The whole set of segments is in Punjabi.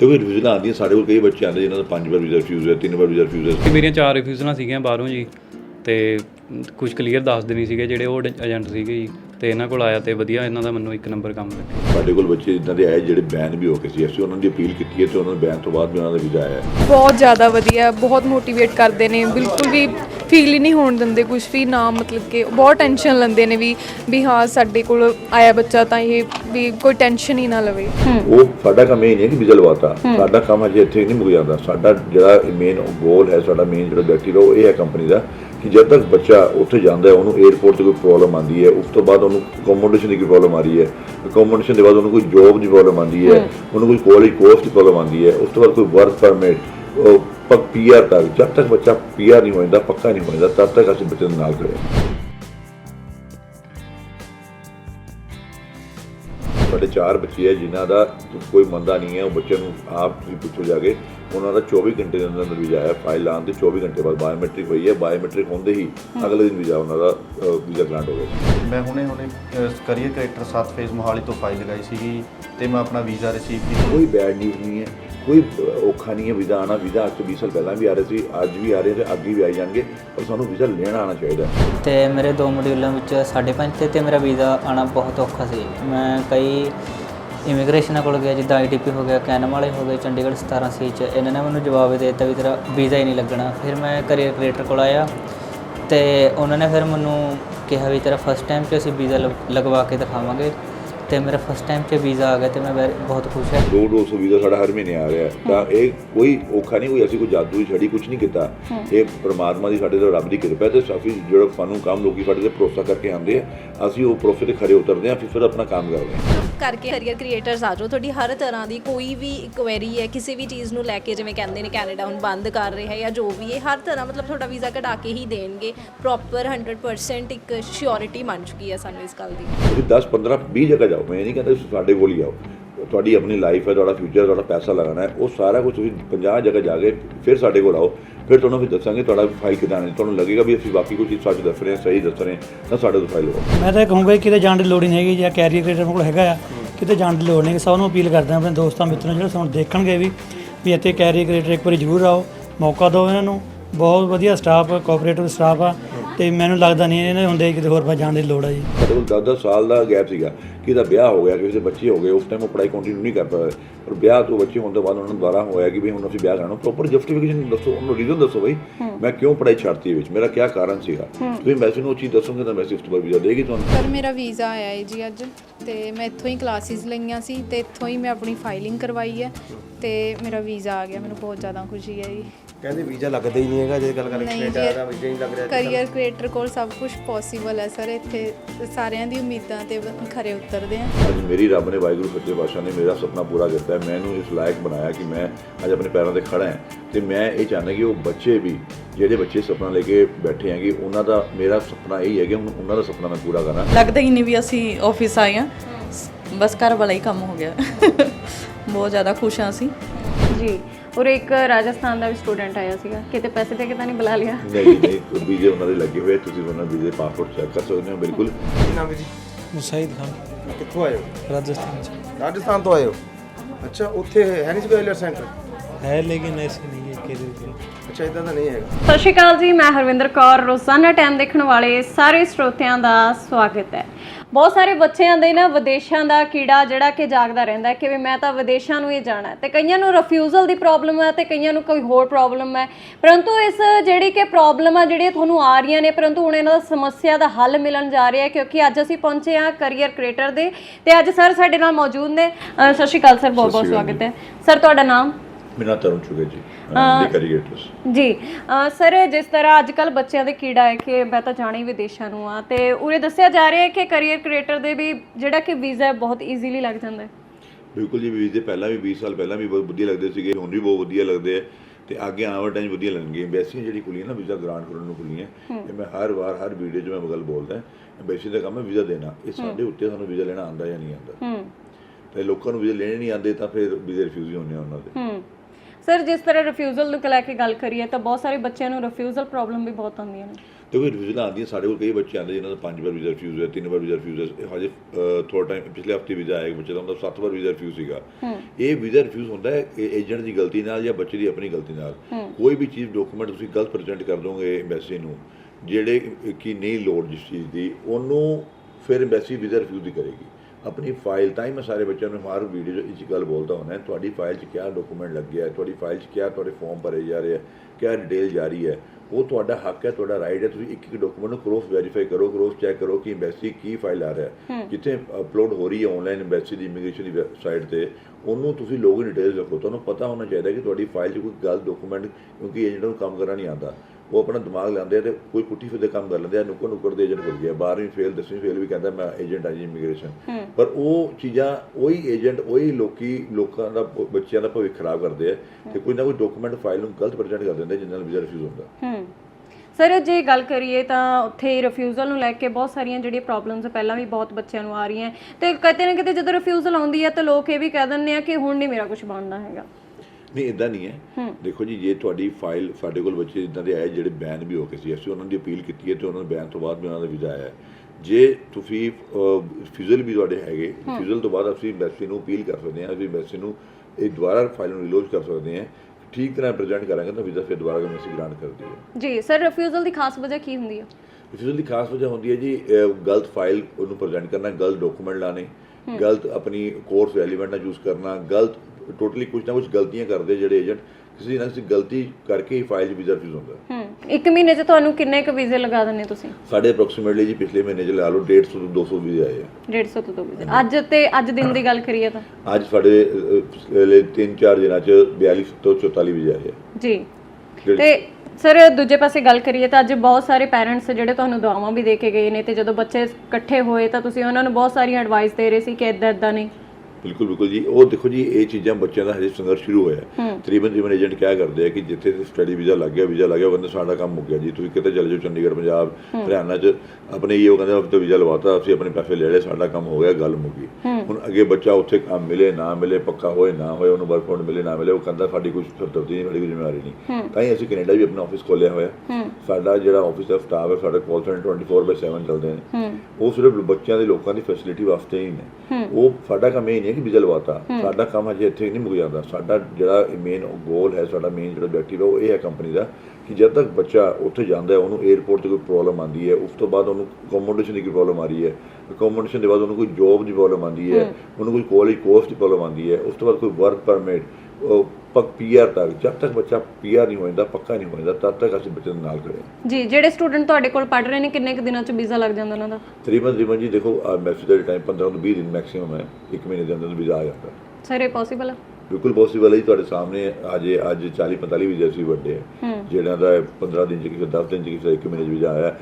ਤੇ ਕੋਈ ਰਿਵਿਜ਼ਨਾਂ ਆਉਂਦੀਆਂ ਸਾਡੇ ਕੋਲ ਕਈ ਬੱਚੇ ਆਉਂਦੇ ਜਿਨ੍ਹਾਂ ਦਾ ਪੰਜ ਵਾਰ ਵੀਜ਼ਾ ਰਿਫਿਊਜ਼ ਹੋਇਆ, ਤਿੰਨ ਵਾਰ ਵੀਜ਼ਾ ਰਿਫਿਊਜ਼ ਹੋਇਆ। ਕਿ ਮੇਰੀਆਂ ਚਾਰ ਰਿਫਿਊਜ਼ਲਾਂ ਸੀਗੀਆਂ ਬਾਹਰੋਂ ਜੀ, ਤੇ ਕੁਝ ਕਲੀਅਰ ਦੱਸਦੇ ਨਹੀਂ ਸੀਗੇ ਜਿਹੜੇ ਉਹ ਏਜੰਟ ਸੀਗੇ ਜੀ। ਤੇ ਇਹਨਾਂ ਕੋਲ ਆਇਆ ਤੇ ਵਧੀਆ ਇਹਨਾਂ ਦਾ ਮੈਨੂੰ ਇੱਕ ਨੰਬਰ ਕੰਮ ਲੱਗਿਆ ਸਾਡੇ ਕੋਲ ਬੱਚੇ ਇਦਾਂ ਦੇ ਆਏ ਜਿਹੜੇ ਬੈਨ ਵੀ ਹੋ ਕੇ ਸੀ। ਅਸੀਂ ਉਹਨਾਂ ਦੀ ਅਪੀਲ ਕੀਤੀ ਹੈ ਤੇ ਉਹਨਾਂ ਦੇ ਬੈਨ ਤੋਂ ਬਾਅਦ ਵੀ ਉਹਨਾਂ ਦਾ ਵੀਜ਼ਾ ਆਇਆ ਹੈ। ਬਹੁਤ ਜ਼ਿਆਦਾ ਵਧੀਆ ਬਹੁਤ ਮੋਟੀਵੇਟ ਕਰਦੇ ਨੇ। ਬਿਲਕੁਲ ਵੀ ਫੀਲ ਹੀ ਨਹੀਂ ਹੋਣ ਦਿੰਦੇ ਕੁਝ ਵੀ ਨਾ ਮਤਲਬ ਕਿ ਬਹੁਤ ਟੈਨਸ਼ਨ ਲੈਂਦੇ ਨੇ ਵੀ ਵੀ ਹਾਂ ਸਾਡੇ ਕੋਲ ਆਇਆ ਬੱਚਾ ਤਾਂ ਇਹ ਵੀ ਕੋਈ ਟੈਨਸ਼ਨ ਹੀ ਨਾ ਲਵੇ। ਉਹ ਸਾਡਾ ਕੰਮ ਇਹ ਨਹੀਂ ਹੈ ਕਿ ਵੀਜ਼ਾ ਲਵਾਤਾ। ਸਾਡਾ ਕੰਮ ਅਜੇ ਇੱਥੇ ਨਹੀਂ ਮੁੱਕ ਜਾਂਦਾ। ਸਾਡਾ ਜਿਹੜਾ ਮੇਨ ਗੋਲ ਹੈ ਸਾਡਾ ਮੇਨ ਜਿਹੜਾ ਬੈਠੀ ਉਹ ਇਹ ਹੈ ਕੰਪਨੀ ਦਾ ਕਿ ਜਦ ਤੱਕ ਬੱਚਾ ਉੱਥੇ ਜਾਂਦਾ ਹੈ ਉਹਨੂੰ 에어ਪੋਰਟ ਤੇ ਕੋਈ ਪ੍ਰੋਬਲਮ ਆਉਂਦੀ ਹੈ ਉਸ ਤੋਂ ਬਾਅਦ ਉਹਨੂੰ ਅਕੋਮੋਡੇਸ਼ਨ ਦੀ ਕੋਈ ਪ੍ਰੋਬਲਮ ਆ ਰਹੀ ਹੈ ਅਕੋਮੋਡੇਸ਼ਨ ਦੇ ਬਾਅਦ ਉਹਨੂੰ ਕੋਈ ਜੋਬ ਦੀ ਪ੍ਰੋਬਲਮ ਆਉਂਦੀ ਹੈ ਉਹਨੂੰ ਕੋਈ ਕਾਲਜ ਕੋਰਸ ਦੀ ਪ੍ਰੋਬਲਮ ਆਉਂਦੀ ਹੈ ਉਸ ਤੋਂ ਬਾਅਦ ਕੋਈ ਵਰਕ ਪਰਮਿਟ ਉਹ ਪੱਕ ਪੀਆਰ ਤੱਕ ਜਦ ਤੱਕ ਬੱਚਾ ਪੀਆਰ ਨਹੀਂ ਹੋ ਜਾਂਦਾ ਪੱਕਾ ਨਹੀਂ ਹੋ ਜਾਂਦਾ ਤਦ ਤੱਕ ਅਸੀਂ ਬੱਚੇ ਨਾਲ ਖੜੇ ਚਾਰ ਬੱਚੇ ਹੈ ਜਿਨ੍ਹਾਂ ਦਾ ਕੋਈ ਮੰਦਾ ਨਹੀਂ ਹੈ ਉਹ ਬੱਚੇ ਨੂੰ ਆਪ ਤੁਸੀਂ ਪੁੱਛੋ ਜਾ ਕੇ। ਉਹਨਾਂ ਦਾ 24 ਘੰਟੇ ਦੇ ਅੰਦਰ ਅੰਦਰ ਵੀਜ਼ਾ ਆਇਆ ਫਾਈਲ ਆਉਣ ਦੇ 24 ਘੰਟੇ ਬਾਅਦ। ਬਾਇਓਮੈਟ੍ਰਿਕ ਹੋਈ ਹੈ ਬਾਇਓਮੈਟ੍ਰਿਕ ਹੁੰਦੇ ਹੀ ਅਗਲੇ ਦਿਨ ਵੀਜ਼ਾ ਉਹਨਾਂ ਦਾ ਵੀਜ਼ਾ ਗ੍ਰਾਂਟ ਹੋ ਗਿਆ। ਮੈਂ ਹੁਣੇ ਹੁਣੇ ਕਰੀਅਰ ਕ੍ਰੀਏਟਰ 7 ਫੇਜ਼ ਮੋਹਾਲੀ ਤੋਂ ਫਾਈਲ ਲਗਾਈ ਸੀਗੀ ਤੇ ਮੈਂ ਆਪਣਾ ਵੀਜ਼ਾ ਰਿਸੀਵ ਕੀਤਾ। ਕੋਈ ਬੈਡ ਨਿਊਜ਼ ਨਹੀਂ ਹੈ। ਕੋਈ ਔਖਾ ਨਹੀਂ ਹੈ ਵੀਜ਼ਾ ਆਣਾ ਵੀਜ਼ਾ ਅੱਜ ਤੋਂ 20 ਸਾਲ ਪਹਿਲਾਂ ਵੀ ਆ ਰਹੇ ਸੀ, ਅੱਜ ਵੀ ਆ ਰਹੇ ਤੇ ਅੱਗੇ ਵੀ ਆਈ ਜਾਣਗੇ, ਪਰ ਸਾਨੂੰ ਵੀਜ਼ਾ ਲੈਣਾ ਆਣਾ ਚਾਹੀਦਾ ਹੈ। ਤੇ ਮੇਰੇ ਦੋ ਮੋਡਿਊਲਾਂ ਵਿੱਚ ਸਾਢੇ ਪੰਜ ਤੇ ਤੇ ਮੇਰਾ ਵੀਜ਼ਾ ਆਣਾ ਬਹੁਤ ਔਖਾ ਸੀ। ਮੈਂ ਕਈ ਇਮੀਗ੍ਰੇਸ਼ਨਾਂ ਕੋਲ ਗਿਆ, ਜਿੱਦਾਂ ਆਈਟੀਪੀ ਹੋ ਗਿਆ, ਕੈਨਮ ਵਾਲੇ ਹੋ ਗਏ, ਚੰਡੀਗੜ੍ਹ 17 ਸੀ ਚ, ਇਹਨਾਂ ਨੇ ਮੈਨੂੰ ਜਵਾਬ ਦੇ ਦਿੱਤਾ ਵੀ ਤੇਰਾ ਵੀਜ਼ਾ ਹੀ ਨਹੀਂ ਲੱਗਣਾ। ਫਿਰ ਮੈਂ ਕਰੀਅਰ ਕ੍ਰੀਏਟਰ ਕੋਲ ਆਇਆ ਤੇ ਉਹਨਾਂ ਨੇ ਫਿਰ ਮੈਨੂੰ ਕਿਹਾ ਵੀ ਤੇਰਾ ਫਸਟ ਟਾਈਮ 'ਚ ਅਸੀਂ ਵੀਜ਼ਾ ਲਗਵਾ ਕੇ ਦਿਖਾਵਾਂਗੇ। ਤੇ ਮੇਰਾ ਫਸਟ ਟਾਈਮ 'ਚ ਵੀਜ਼ਾ ਆ ਗਿਆ ਤੇ ਮੈਂ ਵੈਰੀ- ਬਹੁਤ ਖੁਸ਼ ਹਾਂ। ਦੋ ਦੋ ਸੌ ਵੀਜ਼ਾ ਸਾਡਾ ਹਰ ਮਹੀਨੇ ਆ ਰਿਹਾ ਹੈ। ਤਾਂ ਇਹ ਕੋਈ ਔਖਾ ਨਹੀਂ ਕੋਈ ਅਸੀਂ ਕੋਈ ਜਾਦੂ ਹੀ ਛੜੀ ਕੁਝ ਨਹੀਂ ਕੀਤਾ। ਇਹ ਪ੍ਰਮਾਤਮਾ ਦੀ ਸਾਡੇ ਤੇ ਰੱਬ ਦੀ ਕਿਰਪਾ ਹੈ ਤੇ ਕਾਫੀ ਜਿਹੜਾ ਸਾਨੂੰ ਕੰਮ ਲੋਕੀ ਸਾਡੇ ਤੇ ਭਰੋਸਾ ਕਰਕੇ ਆਉਂਦੇ ਆ ਅਸੀਂ ਉਹ ਭਰੋਸੇ ਤੇ ਖਰੇ ਉਤਰਦੇ ਆ ਫਿਰ ਫਿਰ ਆਪਣਾ ਕੰਮ ਕਰਦੇ ਹਾਂ। ਕਰਕੇ ਕਰੀਅਰ ਕ੍ਰੀਏਟਰਸ ਆ ਜਾਓ। ਤੁਹਾਡੀ ਹਰ ਤਰ੍ਹਾਂ ਦੀ ਕੋਈ ਵੀ ਇਨਕੁਆਇਰੀ ਹੈ ਕਿਸੇ ਵੀ ਚੀਜ਼ ਨੂੰ ਲੈ ਕੇ ਜਿਵੇਂ ਕਹਿੰਦੇ ਨੇ ਕੈਨੇਡਾ ਹੁਣ ਬੰਦ ਕਰ ਰਿਹਾ ਹੈ ਜਾਂ ਜੋ ਵੀ ਹੈ ਹਰ ਤਰ੍ਹਾਂ ਮਤਲਬ ਤੁਹਾਡਾ ਵੀਜ਼ਾ ਕਢਾ ਕੇ ਹੀ ਦੇਣਗੇ। ਪ੍ਰੋਪਰ 100% ਇੱਕ ਸ਼ਿਓਰਿਟੀ ਬਣ ਚੁੱਕੀ ਹੈ ਸਾਨੂੰ ਇਸ ਗੱਲ ਦੀ। ਤੁਸੀਂ 10 15 20 ਜਗ੍ਹਾ ਜਾਓ ਮੈਂ ਇਹ ਨਹੀਂ ਕਹਿੰਦਾ ਤੁਸੀਂ ਸਾਡੇ ਕੋਲ ਹੀ ਆਓ। ਤੁਹਾਡੀ ਆਪਣੀ ਲਾਈਫ ਹੈ, ਤੁਹਾਡਾ ਫਿਊਚਰ ਤੁਹਾਡਾ ਪੈਸਾ ਲਗਾਉਣਾ ਹੈ, ਉਹ ਸਾਰਾ ਕੁਝ ਤੁਸੀਂ 50 ਜਗ੍ਹਾ ਜਾ ਕੇ ਫਿਰ ਸਾਡੇ ਕੋਲ ਆਓ। ਫਿਰ ਤੁਹਾਨੂੰ ਵੀ ਦੱਸਾਂਗੇ ਤੁਹਾਡਾ ਫਾਈਲ ਕਿਦਾਂ ਹੈ। ਤੁਹਾਨੂੰ ਲੱਗੇਗਾ ਵੀ ਅਸੀਂ ਬਾਕੀ ਕੁਝ ਸੱਚ ਦੱਸ ਰਹੇ ਹਾਂ, ਸਹੀ ਦੱਸ ਰਹੇ ਹਾਂ, ਤਾਂ ਸਾਡੇ ਤੋਂ ਫਾਈਲ ਲਵਾਓ ਮੈਂ ਤਾਂ ਕਹੂੰਗਾ ਕਿ ਕਿਤੇ ਜਾਣ ਦੀ ਲੋੜ ਨਹੀਂ ਹੈਗੀ ਜਾਂ ਕੈਰੀਅਰ ਕ੍ਰੀਏਟਰ ਕੋਲ ਹੈਗਾ ਆ, ਕਿਤੇ ਜਾਣ ਦੀ ਲੋੜ ਨਹੀਂ ਸਭ ਨੂੰ ਅਪੀਲ ਕਰਦਾ ਆਪਣੇ ਦੋਸਤਾਂ, ਮਿੱਤਰਾਂ ਜਿਹੜੇ ਸਾਨੂੰ ਦੇਖਣਗੇ ਵੀ ਵੀ ਇੱਥੇ ਕੈਰੀਅਰ ਕ੍ਰੀਏਟਰ ਇੱਕ ਵਾਰੀ ਜ਼ਰੂਰ ਆਓ, ਮੌਕਾ ਦਿਓ ਇਹਨਾਂ ਨੂੰ। ਬਹੁਤ ਵਧੀਆ ਸਟਾਫ ਕੋਆਪਰੇਟਿਵ ਸਟਾਫ ਆ। ਤੇ ਮੈਨੂੰ ਲੱਗਦਾ ਨਹੀਂ ਇਹਨਾਂ ਦੇ ਹੁੰਦੇ ਕਿਤੇ ਹੋਰ ਪਾਸੇ ਜਾਣ ਦੀ ਲੋੜ ਆ ਜੀ। ਕੋਲ 10 10 ਸਾਲ ਦਾ ਗੈਪ ਸੀਗਾ। ਕਿ ਇਹਦਾ ਵਿਆਹ ਹੋ ਗਿਆ ਕਿਸੇ ਦੇ ਬੱਚੇ ਹੋ ਗਏ ਉਸ ਟਾਈਮ ਉਹ ਪੜ੍ਹਾਈ ਕੰਟੀਨਿਊ ਨਹੀਂ ਕਰ ਪਾਏ। ਪਰ ਵਿਆਹ ਤੋਂ ਬੱਚੇ ਹੋਣ ਤੋਂ ਬਾਅਦ ਉਹਨਾਂ ਨੂੰ ਦੁਬਾਰਾ ਹੋਇਆ ਕਿ ਵੀ ਹੁਣ ਅਸੀਂ ਵਿਆਹ ਕਰਨਾ ਪ੍ਰੋਪਰ ਜਸਟੀਫਿਕੇਸ਼ਨ ਦੱਸੋ ਉਹਨੂੰ ਰੀਜ਼ਨ ਦੱਸੋ ਬਈ ਮੈਂ ਕਿਉਂ ਪੜ੍ਹਾਈ ਛੱਡਤੀ ਵਿੱਚ? ਮੇਰਾ ਕੀ ਕਾਰਨ ਸੀਗਾ? ਤੁਸੀਂ ਮੈਸੇਜ ਨੂੰ ਉਹ ਚੀਜ਼ ਦੱਸੋਗੇ ਤਾਂ ਮੈਸੇਜ ਤੋਂ ਵੀਜ਼ਾ ਦੇਗੀ ਤੁਹਾਨੂੰ। ਪਰ ਮੇਰਾ ਵੀਜ਼ਾ ਆਇਆ ਹੈ ਜੀ ਅੱਜ। ਤੇ ਮੈਂ ਇੱਥੋਂ ਹੀ ਕਲਾਸਿਸ ਲਈਆਂ ਸੀ ਤੇ ਇੱਥੋਂ ਹੀ ਮੈਂ ਆਪਣੀ ਫਾਈਲਿੰਗ ਕਰਵਾਈ ਹੈ। ਤੇ ਮੇਰਾ ਵੀਜ਼ਾ ਆ ਗਿਆ। ਮੈਨੂੰ ਬਹੁਤ ਜ਼ਿਆਦਾ ਖੁਸ਼ੀ ਹੈ ਜੀ। ਕਹਿੰਦੇ ਵੀਜ਼ਾ ਲੱਗਦਾ ਹੀ ਨਹੀਂ ਹੈਗਾ ਜੇ ਗੱਲ ਕਰਾਂ ਨਹੀਂ ਕੈਨੇਡਾ ਦਾ ਵੀਜ਼ਾ ਹੀ ਲੱਗ ਰਿਹਾ ਕਰੀਅਰ ਕ੍ਰੀਏਟਰ ਕੋਲ ਸਭ ਕੁਝ ਪੋਸੀਬਲ ਹੈ ਸਰ ਇੱਥੇ ਸਾਰਿਆਂ ਦੀ ਉਮੀਦਾਂ ਤੇ ਖਰੇ ਉਤਰਦੇ ਆ। ਅੱਜ ਮੇਰੀ ਰੱਬ ਨੇ ਵਾਹਿਗੁਰੂ ਸੱਚੇ ਪਾਤਸ਼ਾਹ ਨੇ ਮੇਰਾ ਸੁਪਨਾ ਪੂਰਾ ਕੀਤਾ ਹੈ। ਮੈਨੂੰ ਇਸ ਲਾਇਕ ਬਣਾਇਆ ਕਿ ਮੈਂ ਅੱਜ ਆਪਣੇ ਪੈਰਾਂ ਤੇ ਖੜਾ ਹਾਂ। ਤੇ ਮੈਂ ਇਹ ਚਾਹੁੰਦਾ ਕਿ ਉਹ ਬੱਚੇ ਵੀ ਜਿਹੜੇ ਬੱਚੇ ਸੁਪਨਾ ਲੈ ਕੇ ਬੈਠੇ ਹੈਗੇ ਉਹਨਾਂ ਦਾ ਮੇਰਾ ਸੁਪਨਾ ਇਹ ਹੈ ਕਿ ਹੁਣ ਉਹਨਾਂ ਦਾ ਸੁਪਨਾ ਮੈਂ ਪੂਰਾ ਕਰਾਂ। ਲੱਗਦਾ ਹੀ ਨਹੀਂ ਵੀ ਅਸੀਂ ਆਫਿਸ ਆਏ ਆ ਬਸ ਘਰ ਵਾਲਾ ਹੀ ਕੰਮ ਹੋ ਗਿਆ। ਬਹੁਤ ਜ਼ਿਆਦਾ ਖੁਸ਼ ਹਾਂ ਅਸੀਂ। ਜੀ। ਔਰ ਇੱਕ ਰਾਜਸਥਾਨ ਦਾ ਵੀ ਸਟੂਡੈਂਟ ਆਇਆ ਸੀਗਾ। ਕਿਤੇ ਪੈਸੇ ਦੇ ਕੇ ਤਾਂ ਨਹੀਂ ਬੁਲਾ ਲਿਆ? ਨਹੀਂ ਨਹੀਂ ਵੀਜ਼ੇ ਉਹਨਾਂ ਦੇ ਲੱਗੇ ਹੋਏ ਤੁਸੀਂ ਉਹਨਾਂ ਵੀਜ਼ੇ ਪਾਸਪੋਰਟ ਚੈੱਕ ਕਰ ਸਕਦੇ ਹੋ ਬਿਲਕੁਲ। ਕੀ ਨਾਮ ਹੈ ਜੀ? ਮੁਸਾਈਦ ਖਾਨ। ਕਿੱਥੋਂ ਆਏ ਹੋ? ਰਾਜਸਥਾਨ ਚ। ਰਾਜਸਥਾਨ ਤੋਂ ਆਏ ਹੋ? ਅੱਛਾ ਉੱਥੇ ਹੈ ਨਹੀਂ ਸੀ ਕੋਈ ਸੈਂਟਰ ਹੈ ਲੇਕਿਨ ਐਸੇ ਨਹੀਂ ਹੈ ਕਿ ਅੱਛਾ ਇਦਾਂ ਤਾਂ ਨਹੀਂ ਹੈਗਾ। ਸਤਿ ਸ਼੍ਰੀ ਅਕਾਲ ਜੀ ਮੈਂ ਹਰਵਿੰਦਰ ਕੌਰ। ਰੋਜ਼ਾਨਾ ਟਾਈਮ ਦੇਖਣ ਵਾਲੇ ਸਾਰੇ ਸਰੋਤਿਆਂ ਦਾ ਸਵਾਗਤ ਹੈ। ਬਹੁਤ ਸਾਰੇ ਬੱਚਿਆਂ ਦੇ ਨਾ ਵਿਦੇਸ਼ਾਂ ਦਾ ਕੀੜਾ ਜਿਹੜਾ ਕਿ ਜਾਗਦਾ ਰਹਿੰਦਾ ਹੈ ਕਿ ਵੀ ਮੈਂ ਤਾਂ ਵਿਦੇਸ਼ਾਂ ਨੂੰ ਹੀ ਜਾਣਾ ਤੇ ਕਈਆਂ ਨੂੰ ਰਿਫਿਊਜ਼ਲ ਦੀ ਪ੍ਰੋਬਲਮ ਹੈ ਤੇ ਕਈਆਂ ਨੂੰ ਕੋਈ ਹੋਰ ਪ੍ਰੋਬਲਮ ਹੈ। ਪਰੰਤੂ ਇਸ ਜਿਹੜੀ ਕਿ ਪ੍ਰੋਬਲਮ ਆ ਜਿਹੜੀਆਂ ਤੁਹਾਨੂੰ ਆ ਰਹੀਆਂ ਨੇ ਪਰੰਤੂ ਹੁਣ ਇਹਨਾਂ ਦਾ ਸਮੱਸਿਆ ਦਾ ਹੱਲ ਮਿਲਣ ਜਾ ਰਿਹਾ ਹੈ ਕਿਉਂਕਿ ਅੱਜ ਅਸੀਂ ਪਹੁੰਚੇ ਹਾਂ ਕਰੀਅਰ ਕ੍ਰੀਏਟਰ ਦੇ ਤੇ ਅੱਜ ਸਰ ਸਾਡੇ ਨਾਲ ਮੌਜੂਦ ਨੇ। ਅ, ਸਤਿ ਸ਼੍ਰੀ ਅਕਾਲ ਸਰ ਬਹੁਤ ਬਹੁਤ ਸਵਾਗਤ ਹੈ। ਸਰ ਤੁਹਾਡਾ ਨਾਮ? ਮੇਰਾ ਤਰੁਣ ਚੁਗੇ ਜੀ। ਦੇ ਕਰੀਏਟਰਸ ਜੀ। ਸਰ ਜਿਸ ਤਰ੍ਹਾਂ ਅੱਜ ਕੱਲ ਬੱਚਿਆਂ ਦੇ ਕੀੜਾ ਹੈ ਕਿ ਮੈਂ ਤਾਂ ਜਾਣਾ ਹੀ ਵਿਦੇਸ਼ਾਂ ਨੂੰ ਆ ਤੇ ਉਰੇ ਦੱਸਿਆ ਜਾ ਰਿਹਾ ਹੈ ਕਿ ਕਰੀਅਰ ਕ੍ਰੀਏਟਰ ਦੇ ਵੀ ਜਿਹੜਾ ਕਿ ਵੀਜ਼ਾ ਬਹੁਤ ਈਜ਼ੀਲੀ ਲੱਗ ਜਾਂਦਾ ਹੈ। ਬਿਲਕੁਲ ਜੀ ਵੀਜ਼ੇ ਪਹਿਲਾਂ ਵੀ 20 ਸਾਲ ਪਹਿਲਾਂ ਵੀ ਬਹੁਤ ਵਧੀਆ ਲੱਗਦੇ ਸੀਗੇ ਹੁਣ ਵੀ ਬਹੁਤ ਵਧੀਆ ਲੱਗਦੇ ਆ ਤੇ ਅੱਗੇ ਆਉਣ ਵਾਲੇ ਟਾਈਮ ਵਧੀਆ ਲੱਗਣਗੇ। ਐਮਬੈਸੀਆਂ ਜਿਹੜੀ ਖੁੱਲੀਆਂ ਨਾ ਵੀਜ਼ਾ ਗ੍ਰਾਂਟ ਕਰਨ ਨੂੰ ਖੁੱਲੀਆਂ ਤੇ ਮੈਂ ਹਰ ਵਾਰ ਹਰ ਵੀਡੀਓ 'ਚ ਮੈਂ ਗੱਲ ਬੋਲਦਾ ਐਮਬੈਸੀ ਦਾ ਕੰਮ ਹੈ ਵੀਜ਼ਾ ਦੇਣਾ। ਇਹ ਸਾਡੇ ਉੱਤੇ ਸਾਨੂੰ ਵੀਜ਼ਾ ਲੈਣਾ ਆਂਦਾ ਜਾਂ ਨਹੀਂ ਆਂਦਾ ਹੂੰ। ਤੇ ਲੋਕਾਂ ਨੂੰ ਵੀਜ਼ੇ ਲੈਣੇ ਨਹੀਂ ਆਉਂਦੇ ਤਾਂ ਫਿਰ ਵੀਜ਼ੇ ਰਿਫਿਊਜ਼ ਹੀ ਹੁੰਦੇ ਆ ਉਹਨਾਂ ਦੇ। ਹੂੰ। ਸਰ ਜਿਸ ਤਰ੍ਹਾਂ ਰਿਫਿਊਜ਼ਲ ਨੂੰ ਲੈ ਕੇ ਗੱਲ ਕਰੀਏ ਤਾਂ ਬਹੁਤ ਸਾਰੇ ਬੱਚਿਆਂ ਨੂੰ ਰਿਫਿਊਜ਼ਲ ਪ੍ਰੋਬਲਮ ਵੀ ਬਹੁਤ ਆਉਂਦੀਆਂ ਨੇ। ਦੇਖੋ ਰਿਫਿਊਜ਼ਲਾਂ ਆਉਂਦੀਆਂ ਸਾਡੇ ਕੋਲ ਕਈ ਬੱਚੇ ਆਉਂਦੇ ਜਿਨ੍ਹਾਂ ਦਾ ਪੰਜ ਵਾਰ ਵੀਜ਼ਾ ਰਿਫਿਊਜ਼ ਹੋਇਆ ਤਿੰਨ ਵਾਰ ਵੀਜ਼ਾ ਰਿਫਿਊਜ਼ ਹੋਇਆ। ਹਜੇ ਥੋੜਾ ਟਾਈਮ ਪਿਛਲੇ ਹਫ਼ਤੇ ਵੀਜ਼ਾ ਆਇਆ ਬੱਚੇ ਦਾ ਉਹਦਾ ਸੱਤ ਵਾਰ ਵੀਜ਼ਾ ਰਿਫਿਊਜ਼ ਸੀਗਾ। ਇਹ ਵੀਜ਼ਾ ਰਿਫਿਊਜ਼ ਹੁੰਦਾ ਹੈ ਏਜੰਟ ਦੀ ਗਲਤੀ ਨਾਲ ਜਾਂ ਬੱਚੇ ਦੀ ਆਪਣੀ ਗਲਤੀ ਨਾਲ। ਕੋਈ ਵੀ ਚੀਜ਼ ਡਾਕੂਮੈਂਟ ਤੁਸੀਂ ਗਲਤ ਪ੍ਰੈਜ਼ੈਂਟ ਕਰ ਦੋਗੇ ਐਮਬੈਸੀ ਨੂੰ ਜਿਹੜੇ ਕਿ ਨਹੀਂ ਲੋੜ ਜਿਸ ਚੀਜ਼ ਦੀ ਉਹਨੂੰ ਫਿਰ ਐਮਬੈਸੀ ਵੀਜ਼ਾ ਰਿਫਿਊਜ਼ ਹੀ ਕਰੇਗੀ। ਆਪਣੀ ਫਾਈਲ ਤਾਂ ਹੀ ਮੈਂ ਸਾਰੇ ਬੱਚਿਆਂ ਨੂੰ ਹਰ ਵੀਡੀਓ 'ਚ ਇਹ ਗੱਲ ਬੋਲਦਾ ਹੁੰਦਾ ਤੁਹਾਡੀ ਫਾਈਲ 'ਚ ਕਿਆ ਡਾਕੂਮੈਂਟ ਲੱਗਿਆ ਹੈ ਤੁਹਾਡੀ ਫਾਈਲ 'ਚ ਕਿਆ ਤੁਹਾਡੇ ਫਾਰਮ ਭਰੇ ਜਾ ਰਹੇ ਹੈ ਕਿਆ ਡਿਟੇਲ ਜਾ ਰਹੀ ਹੈ ਉਹ ਤੁਹਾਡਾ ਹੱਕ ਹੈ ਤੁਹਾਡਾ ਰਾਈਟ ਹੈ ਤੁਸੀਂ ਇੱਕ ਇੱਕ ਡਾਕੂਮੈਂਟ ਨੂੰ ਕ੍ਰੋਸ ਵੈਰੀਫਾਈ ਕਰੋ ਕ੍ਰੋਸ ਚੈੱਕ ਕਰੋ ਕਿ ਐਮਬੈਸੀ ਕੀ ਫਾਈਲ ਆ ਰਿਹਾ ਹੈ। ਜਿੱਥੇ ਅਪਲੋਡ ਹੋ ਰਹੀ ਹੈ ਆਨਲਾਈਨ ਐਮਬੈਸੀ ਦੀ ਇਮੀਗ੍ਰੇਸ਼ਨ ਦੀ ਵੈਬਸਾਈਟ ਤੇ ਉਹਨੂੰ ਤੁਸੀਂ ਲੋਗਿਨ ਡਿਟੇਲਸ ਰੱਖੋ ਤੁਹਾਨੂੰ ਪਤਾ ਹੋਣਾ ਚਾਹੀਦਾ ਕਿ ਤੁਹਾਡੀ ਫਾਈਲ 'ਚ ਕੋਈ ਗਲਤ ਡਾਕੂਮੈਂਟ ਕਿਉਂਕਿ ਏਜੰਟ ਨੂੰ ਕੰਮ ਕਰਨਾ ਨਹੀਂ ਆਉਂਦਾ। ਉਹ ਆਪਣਾ ਦਿਮਾਗ ਲਾਉਂਦੇ ਆ ਤੇ ਕੋਈ ਪੁੱਠੀ ਫਿਰਦੇ ਕੰਮ ਕਰ ਲੈਂਦੇ ਆ ਨੁੱਕਰ ਨੁੱਕਰ ਦੇ ਏਜੰਟ ਹੋ ਗਿਆ 12ਵੀਂ ਫੇਲ 10ਵੀਂ ਫੇਲ ਵੀ ਕਹਿੰਦਾ ਮੈਂ ਏਜੰਟ ਆ ਜੀ ਇਮੀਗ੍ਰੇਸ਼ਨ ਪਰ ਉਹ ਚੀਜ਼ਾਂ ਉਹੀ ਏਜੰਟ ਉਹੀ ਲੋਕੀ ਲੋਕਾਂ ਦਾ ਬੱਚਿਆਂ ਦਾ ਭਵਿੱਖ ਖਰਾਬ ਕਰਦੇ ਆ ਤੇ ਕੋਈ ਨਾ ਕੋਈ ਡਾਕੂਮੈਂਟ ਫਾਈਲ ਨੂੰ ਗਲਤ ਪ੍ਰੈਜ਼ੈਂਟ ਕਰ ਦਿੰਦੇ ਜਿਸ ਨਾਲ ਵੀਜ਼ਾ ਰਿਫਿਊਜ਼ ਹੁੰਦਾ। ਸਰ ਜੇ ਗੱਲ ਕਰੀਏ ਤਾਂ ਉੱਥੇ ਰਿਫਿਊਜ਼ਲ ਨੂੰ ਲੈ ਕੇ ਬਹੁਤ ਸਾਰੀਆਂ ਜਿਹੜੀਆਂ ਪ੍ਰੋਬਲਮਸ ਪਹਿਲਾਂ ਵੀ ਬਹੁਤ ਬੱਚਿਆਂ ਨੂੰ ਆ ਰਹੀਆਂ। ਤੇ ਕਿਤੇ ਨਾ ਕਿਤੇ ਜਦੋਂ ਰਿਫਿਊਜ਼ਲ ਆਉਂਦੀ ਹੈ ਤਾਂ ਲੋਕ ਇਹ ਵੀ ਕਹਿ ਦਿੰਦੇ ਆ ਕਿ ਹੁਣ ਨਹੀਂ ਮੇਰਾ ਕੁਝ ਬਣਨਾ ਹੈਗਾ। ਨਹੀਂ ਇਦਾਂ ਨਹੀਂ ਹੈ। ਦੇਖੋ ਜੀ ਜੇ ਤੁਹਾਡੀ ਫਾਈਲ ਸਾਡੇ ਕੋਲ ਬੱਚੇ ਇਦਾਂ ਦੇ ਆਏ ਜਿਹੜੇ ਬੈਨ ਵੀ ਹੋ ਕੇ ਸੀ ਅਸੀਂ ਉਹਨਾਂ ਦੀ ਅਪੀਲ ਕੀਤੀ ਹੈ ਤੇ ਉਹਨਾਂ ਦੇ ਬੈਨ ਤੋਂ ਬਾਅਦ ਵੀ ਉਹਨਾਂ ਦਾ ਵੀਜ਼ਾ ਆਇਆ। ਜੇ ਤੁਸੀਂ ਫਿਜ਼ਲ ਵੀ ਤੁਹਾਡੇ ਹੈਗੇ ਫਿਜ਼ਲ ਤੋਂ ਬਾਅਦ ਅਸੀਂ ਐਮਬੈਸੀ ਨੂੰ ਅਪੀਲ ਕਰ ਸਕਦੇ ਹਾਂ ਅਸੀਂ ਐਮਬੈਸੀ ਨੂੰ ਇਹ ਦੁਬਾਰਾ ਫਾਈਲ ਨੂੰ ਰਿਲੋਡ ਕਰ ਸਕਦੇ ਹਾਂ। ਠੀਕ ਤਰ੍ਹਾਂ ਪ੍ਰੈਜ਼ੈਂਟ ਕਰਾਂਗੇ ਤਾਂ ਵੀਜ਼ਾ ਫਿਰ ਦੁਬਾਰਾ ਐਮਬੈਸੀ ਗ੍ਰਾਂਟ ਕਰਦੀ ਹੈ ਜੀ ਸਰ ਰਿਫਿਊਜ਼ਲ ਦੀ ਖਾਸ ਵਜ੍ਹਾ ਕੀ ਹੁੰਦੀ ਹੈ? ਫਿਜ਼ਲ ਦੀ ਖਾਸ ਵਜ੍ਹਾ ਹੁੰਦੀ ਹੈ ਜੀ ਗਲਤ ਫਾਈਲ ਉਹਨੂੰ ਪ੍ਰੈਜ਼ੈਂਟ ਕਰਨਾ ਗਲਤ ਡਾਕੂਮੈਂਟ ਲਾਣੇ ਗਲਤ ਆਪਣੀ ਕੋਰਸ ਐਲੀਮੈਂਟ ਨਾਲ ਯੂਜ਼ ਕਰਨਾ ਗਲਤ ਟੋਟਲੀ ਕੁਝ ਨਾ ਕੁਝ ਗਲਤੀਆਂ ਕਰਦੇ ਜਿਹੜੇ ਏਜੰਟ ਕਿਸੇ ਨਾ ਕਿਸੇ ਗਲਤੀ ਕਰਕੇ ਹੀ ਫਾਈਲ 'ਚ ਵੀਜ਼ਾ ਰਿਫਿਊਜ਼ ਹੁੰਦਾ। ਹੂੰ ਇੱਕ ਮਹੀਨੇ 'ਚ ਤੁਹਾਨੂੰ ਕਿੰਨੇ ਕੁ ਵੀਜ਼ੇ ਲਗਾ ਦਿੰਦੇ ਤੁਸੀਂ? ਸਾਡੇ ਅਪਰੋਕਸੀਮੇਟਲੀ ਜੀ ਪਿਛਲੇ ਮਹੀਨੇ 'ਚ ਲਾ ਲਓ 150 ਤੋਂ 200 ਵੀਜ਼ੇ ਆਏ ਆ। 150 ਤੋਂ 2 ਵੀਜ਼ੇ। ਅੱਜ ਤੇ ਅੱਜ ਦਿਨ ਦੀ ਗੱਲ ਕਰੀਏ ਤਾਂ। ਅੱਜ ਸਾਡੇ ਪਿਛਲੇ 3-4 ਦਿਨਾਂ 'ਚ 42 ਤੋਂ 44 ਵੀਜ਼ੇ ਆਏ ਆ। ਜੀ। ਤੇ ਸਰ ਦੂਜੇ ਪਾਸੇ ਗੱਲ ਕਰੀਏ ਤਾਂ ਅੱਜ ਬਹੁਤ ਸਾਰੇ ਪੈਰੈਂਟਸ ਜਿਹੜੇ ਤੁਹਾਨੂੰ ਦੁਆਵਾਂ ਵੀ ਦੇ ਕੇ ਗਏ ਨੇ ਤੇ ਜਦੋਂ ਬੱਚੇ ਇਕੱਠੇ ਹੋਏ ਤਾਂ ਤੁਸੀਂ ਉਹਨਾਂ ਨੂੰ ਬਹੁਤ ਸਾਰੀਆਂ ਐਡਵਾਈਸ ਦੇ ਰਹੇ ਸੀ ਕਿ ਇਦਾਂ ਇਦਾਂ ਨਹੀਂ। ਬਿਲਕੁਲ ਬਿਲਕੁਲ ਜੀ। ਉਹ ਦੇਖੋ ਜੀ ਇਹ ਚੀਜ਼ਾਂ ਬੱਚਿਆਂ ਦਾ ਹਜੇ ਸੰਘਰਸ਼ ਸ਼ੁਰੂ ਹੋਇਆ। ਹੈ। ਤਕਰੀਬਨ ਤਕਰੀਬਨ ਏਜੰਟ ਕਿਆ ਕਰਦੇ ਆ ਕਿ ਜਿੱਥੇ ਸਟੱਡੀ ਵੀਜ਼ਾ ਲੱਗ ਗਿਆ ਵੀਜ਼ਾ ਲੱਗ ਗਿਆ ਉਹ ਕਹਿੰਦੇ ਸਾਡਾ ਕੰਮ ਮੁੱਕ ਗਿਆ ਜੀ ਤੁਸੀਂ ਕਿਤੇ ਚਲੇ ਜਾਓ ਚੰਡੀਗੜ੍ਹ ਪੰਜਾਬ ਹਰਿਆਣਾ 'ਚ। ਆਪਣੇ ਇਹ ਉਹ ਕਹਿੰਦੇ ਹਫ਼ਤੇ ਵੀਜ਼ਾ ਲਵਾਤਾ ਅਸੀਂ ਆਪਣੇ ਪੈਸੇ ਲੈ ਲਏ ਸਾਡਾ ਕੰਮ ਹੋ ਗਿਆ ਗੱਲ ਮੁੱਕੀ ਹੁਣ ਅੱਗੇ ਬੱਚਾ ਉੱਥੇ ਕੰਮ ਮਿਲੇ ਨਾ ਮਿਲੇ ਪੱਕਾ ਹੋਏ ਨਾ ਹੋਏ ਉਹਨੂੰ ਵਰਕ ਪਰਮਿਟ ਮਿਲੇ ਨਾ ਮਿਲੇ ਉਹ ਕਹਿੰਦਾ ਸਾਡੀ ਕੋਈ ਸਰਦਰਦੀ ਨਹੀਂ ਸਾਡੀ ਕੋਈ ਜ਼ਿੰਮੇਵਾਰੀ ਨਹੀਂ। ਤਾਂ ਹੀ ਅਸੀਂ ਕੈਨੇਡਾ ਵੀ ਆਪਣਾ ਆਫਿਸ ਖੋਲ੍ਹਿਆ ਹੋਇਆ। ਸਾਡਾ ਜਿਹੜਾ ਆਫਿਸ ਦਾ ਸਟਾਫ ਹੈ ਸਾਡਾ ਕਾਲ ਸੈਂਟਰ 24/7 ਚੱਲਦੇ ਨੇ। ਉਹ ਸਿਰਫ ਬੱਚਿਆਂ ਦੇ ਲੋਕਾਂ ਦੀ ਫੈਸਿਲਿਟੀ ਵਾਸਤੇ ਹੀ ਨੇ। ਉਹ ਸਾਡਾ ਕੰਮ ਇਹ ਨਹੀਂ ਹੈ ਕਿ ਵੀਜ਼ਾ ਲਵਾਤਾ ਸਾਡਾ ਕੰਮ ਹਜੇ ਇੱਥੇ ਨਹੀਂ ਮੁੱਕ ਜਾਂਦਾ। ਸਾਡਾ ਜਿਹੜਾ ਮੇਨ ਗੋਲ ਹੈ ਸਾਡਾ ਮੇਨ ਜਿਹੜਾ ਹੈ ਉਹ ਇਹ ਹੈ ਕੰਪਨੀ ਦਾ ਕਿ ਜਦ ਤੱਕ ਬੱਚਾ ਉੱਥੇ ਜਾਂਦਾ ਹੈ ਉਹਨੂੰ 에어ਪੋਰਟ ਤੇ ਕੋਈ ਪ੍ਰੋਬਲਮ ਆਉਂਦੀ ਹੈ ਉਸ ਤੋਂ ਬਾਅਦ ਉਹਨੂੰ ਅਕੋਮੋਡੇਸ਼ਨ ਦੀ ਕੋਈ ਪ੍ਰੋਬਲਮ ਆ ਰਹੀ ਹੈ ਅਕੋਮੋਡੇਸ਼ਨ ਦੇ ਬਾਅਦ ਉਹਨੂੰ ਕੋਈ ਜੌਬ ਦੀ ਪ੍ਰੋਬਲਮ ਆਉਂਦੀ ਹੈ ਉਹਨੂੰ ਕੋਈ ਕਾਲਜ ਕੋਰਸ ਦੀ ਪ੍ਰੋਬਲਮ ਆਉਂਦੀ ਹੈ ਉਸ ਤੋਂ ਬਾਅਦ ਕੋਈ ਵਰਕ ਪਰਮਿਟ ਪੱਕ ਪੀਆਰ ਤੱਕ ਜਦ ਤੱਕ ਬੱਚਾ ਪੀਆਰ ਨਹੀਂ ਹੋ ਜਾਂਦਾ ਪੱਕਾ ਨਹੀਂ ਹੋ ਜਾਂਦਾ ਤਦ ਤੱਕ ਅਸੀਂ ਬੱਚੇ ਨਾਲ ਖੜੇ ਜੀ ਜਿਹੜੇ ਸਟੂਡੈਂਟ ਤੁਹਾਡੇ ਕੋਲ ਪੜ੍ਹ ਰਹੇ ਨੇ ਕਿੰਨੇ ਕੁ ਦਿਨਾਂ 'ਚ ਵੀਜ਼ਾ ਲੱਗ ਜਾਂਦਾ ਉਹਨਾਂ ਦਾ? ਤਕਰੀਬਨ ਤਕਰੀਬਨ ਜੀ ਦੇਖੋ ਮੈਸੇਜ ਦਾ ਟਾਈਮ 15 ਤੋਂ 20 ਦਿਨ ਮੈਕਸਿਮਮ ਹੈ ਇੱਕ ਮਹੀਨੇ ਦੇ ਅੰਦਰ ਵੀਜ਼ਾ ਆ ਜਾਂਦਾ। ਸਰ ਇਹ ਪੋਸੀਬਲ ਹੈ ਬਿਲਕੁਲ ਪੋਸੀਬਲ ਹੈ ਤੁਹਾਡੇ ਸਾਹਮਣੇ ਅਜੇ ਅੱਜ 40 45 ਵੀਜ਼ੇ ਸੀ ਵੱਡੇ ਹੈ। ਜਿਹਨਾਂ ਦਾ 15 ਦਿਨ ਚ ਕਿਸੇ 10 ਦਿਨ ਚ ਕਿਸੇ ਇੱਕ ਮਹੀਨੇ ਚ ਵੀਜ਼ਾ ਆਇਆ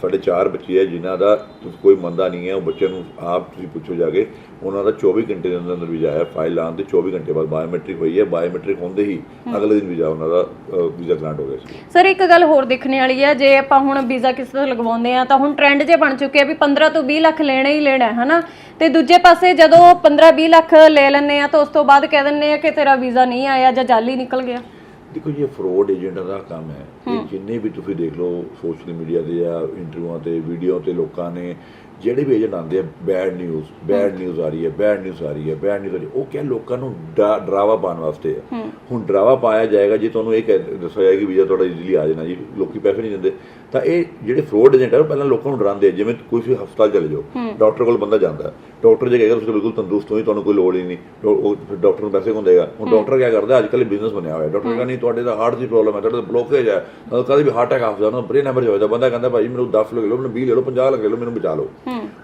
ਸਾਡੇ ਚਾਰ ਬੱਚੇ ਹੈ ਜਿਨ੍ਹਾਂ ਦਾ ਕੋਈ ਮੰਦਾ ਨਹੀਂ ਹੈ ਉਹ ਬੱਚਿਆਂ ਨੂੰ ਆਪ ਤੁਸੀਂ ਪੁੱਛੋ ਜਾ ਕੇ। ਉਹਨਾਂ ਦਾ 24 ਘੰਟੇ ਦੇ ਅੰਦਰ ਅੰਦਰ ਵੀਜ਼ਾ ਆਇਆ ਫਾਈਲ ਆਉਣ ਦੇ 24 ਘੰਟੇ ਬਾਅਦ ਬਾਇਓਮੈਟ੍ਰਿਕ ਹੋਈ ਹੈ। ਬਾਇਓਮੈਟ੍ਰਿਕ ਹੁੰਦੇ ਹੀ ਅਗਲੇ ਦਿਨ ਵੀਜ਼ਾ ਉਹਨਾਂ ਦਾ ਵੀਜ਼ਾ ਗ੍ਰਾਂਟ ਹੋ ਗਿਆ ਸੀ। ਸਰ ਇੱਕ ਗੱਲ ਹੋਰ ਦੇਖਣੇ ਵਾਲੀ ਹੈ ਜੇ ਆਪਾਂ ਹੁਣ ਵੀਜ਼ਾ ਕਿਸੇ ਤੋਂ ਲਗਵਾਉਂਦੇ ਆ ਤਾਂ ਹੁਣ ਟ੍ਰੈਂਡ ਜੇ ਬਣ ਚੁੱਕਿਆ ਵੀ 15 ਤੋਂ 20 ਲੱਖ ਲੈਣਾ ਹੀ ਲੈਣਾ ਹੈ ਹਨਾ? ਤੇ ਦੂਜੇ ਪਾਸੇ ਜਦੋਂ 15 20 ਲੱਖ ਲੈ ਲੈਂਦੇ ਆ ਤਾਂ ਉਸ ਤੋਂ ਬਾਅਦ ਕਹਿ ਦਿੰਦੇ ਆ ਕਿ ਤੇਰਾ ਵੀਜ਼ਾ ਨਹੀਂ ਆਇਆ ਜਾਂ ਜਾਲੀ ਨਿਕਲ ਗਿਆ। ਦੇਖੋ ਜੀ ਇਹ ਫਰੋਡ ਏਜੰਟਾਂ ਦਾ ਕੰਮ ਹੈ। ਇਹ ਜਿੰਨੇ ਵੀ ਤੁਸੀਂ ਦੇਖ ਲਓ ਸੋਸ਼ਲ ਮੀਡੀਆ ਤੇ ਜਾਂ ਇੰਟਰਵਿਊਆਂ ਤੇ ਵੀਡੀਓ ਤੇ ਲੋਕਾਂ ਨੇ ਜਿਹੜੇ ਵੀ ਏਜੰਟ ਆਉਂਦੇ ਆ ਬੈਡ ਨਿਊਜ਼ ਬੈਡ ਨਿਊਜ਼ ਆ ਰਹੀ ਹੈ ਬੈਡ ਨਿਊਜ਼ ਆ ਰਹੀ ਹੈ ਬੈਡ ਨਿਊਜ਼ ਆ ਰਹੀ ਹੈ। ਉਹ ਕਿਆ ਲੋਕਾਂ ਨੂੰ ਡਰਾਵਾ ਪਾਉਣ ਵਾਸਤੇ ਹੁਣ ਡਰਾਵਾ ਪਾਇਆ ਜਾਏਗਾ ਜੇ ਤੁਹਾਨੂੰ ਇਹ ਦੱਸਿਆ ਜਾਏਗਾ ਕਿ ਵੀਜ਼ਾ ਤੁਹਾਡਾ ਇਜ਼ੀਲੀ ਆ ਜਾਣਾ ਜੀ ਲੋਕੀ ਪੈਸੇ ਨਹੀਂ ਦਿੰਦੇ। ਤਾਂ ਇਹ ਜਿਹੜੇ ਫਰੋਡ ਏਜੰਟ ਆ ਉਹ ਪਹਿਲਾਂ ਲੋਕਾਂ ਨੂੰ ਡਰਾਉਂਦੇ ਆ ਜਿਵੇਂ ਕੋਈ ਵੀ ਹਸਪਤਾਲ ਚਲੇ ਜਾਓ ਡਾਕਟਰ ਕੋਲ ਬੰਦਾ ਜਾਂਦਾ ਡਾਕਟਰ ਜੇ ਕਹੇਗਾ ਤੁਸੀਂ ਬਿਲਕੁਲ ਤੰਦਰੁਸਤ ਹੋ ਤੁਹਾਨੂੰ ਕੋਈ ਲੋੜ ਹੀ ਨਹੀਂ ਉਹ ਡਾਕਟਰ ਨੂੰ ਪੈਸੇ ਕੌਣ ਦੇਗਾ? ਹੁਣ ਡਾਕਟਰ ਕੀ ਕਰਦਾ ਅੱਜ ਕੱਲ੍ਹ ਬਿਜ਼ਨਸ ਬਣਿਆ ਹੋਇਆ ਡਾਕਟਰ ਕਹਿੰਦਾ ਨਹੀਂ ਤੁਹਾਡੇ ਦਾ ਹਾਰਟ ਦੀ ਪ੍ਰੋਬਲਮ ਹੈ ਤੁਹਾਡੇ ਦਾ ਬਲੋਕੇਜ ਹੈ ਕਦੇ ਵੀ ਹਾਰਟ ਅਟੈਕ ਆ ਜਾਂਦਾ ਬ੍ਰੇਨ ਹੈਮਰੇਜ ਹੋ ਜਾਂਦਾ ਬੰਦਾ ਕਹਿੰਦਾ ਭਾਈ ਮੈਨੂੰ 10 ਲੈ ਲਓ ਮੈਨੂੰ 20 ਲੈ ਲਓ 50 ਲੈ ਲਓ ਮੈਨੂੰ ਬਚਾ ਲਓ।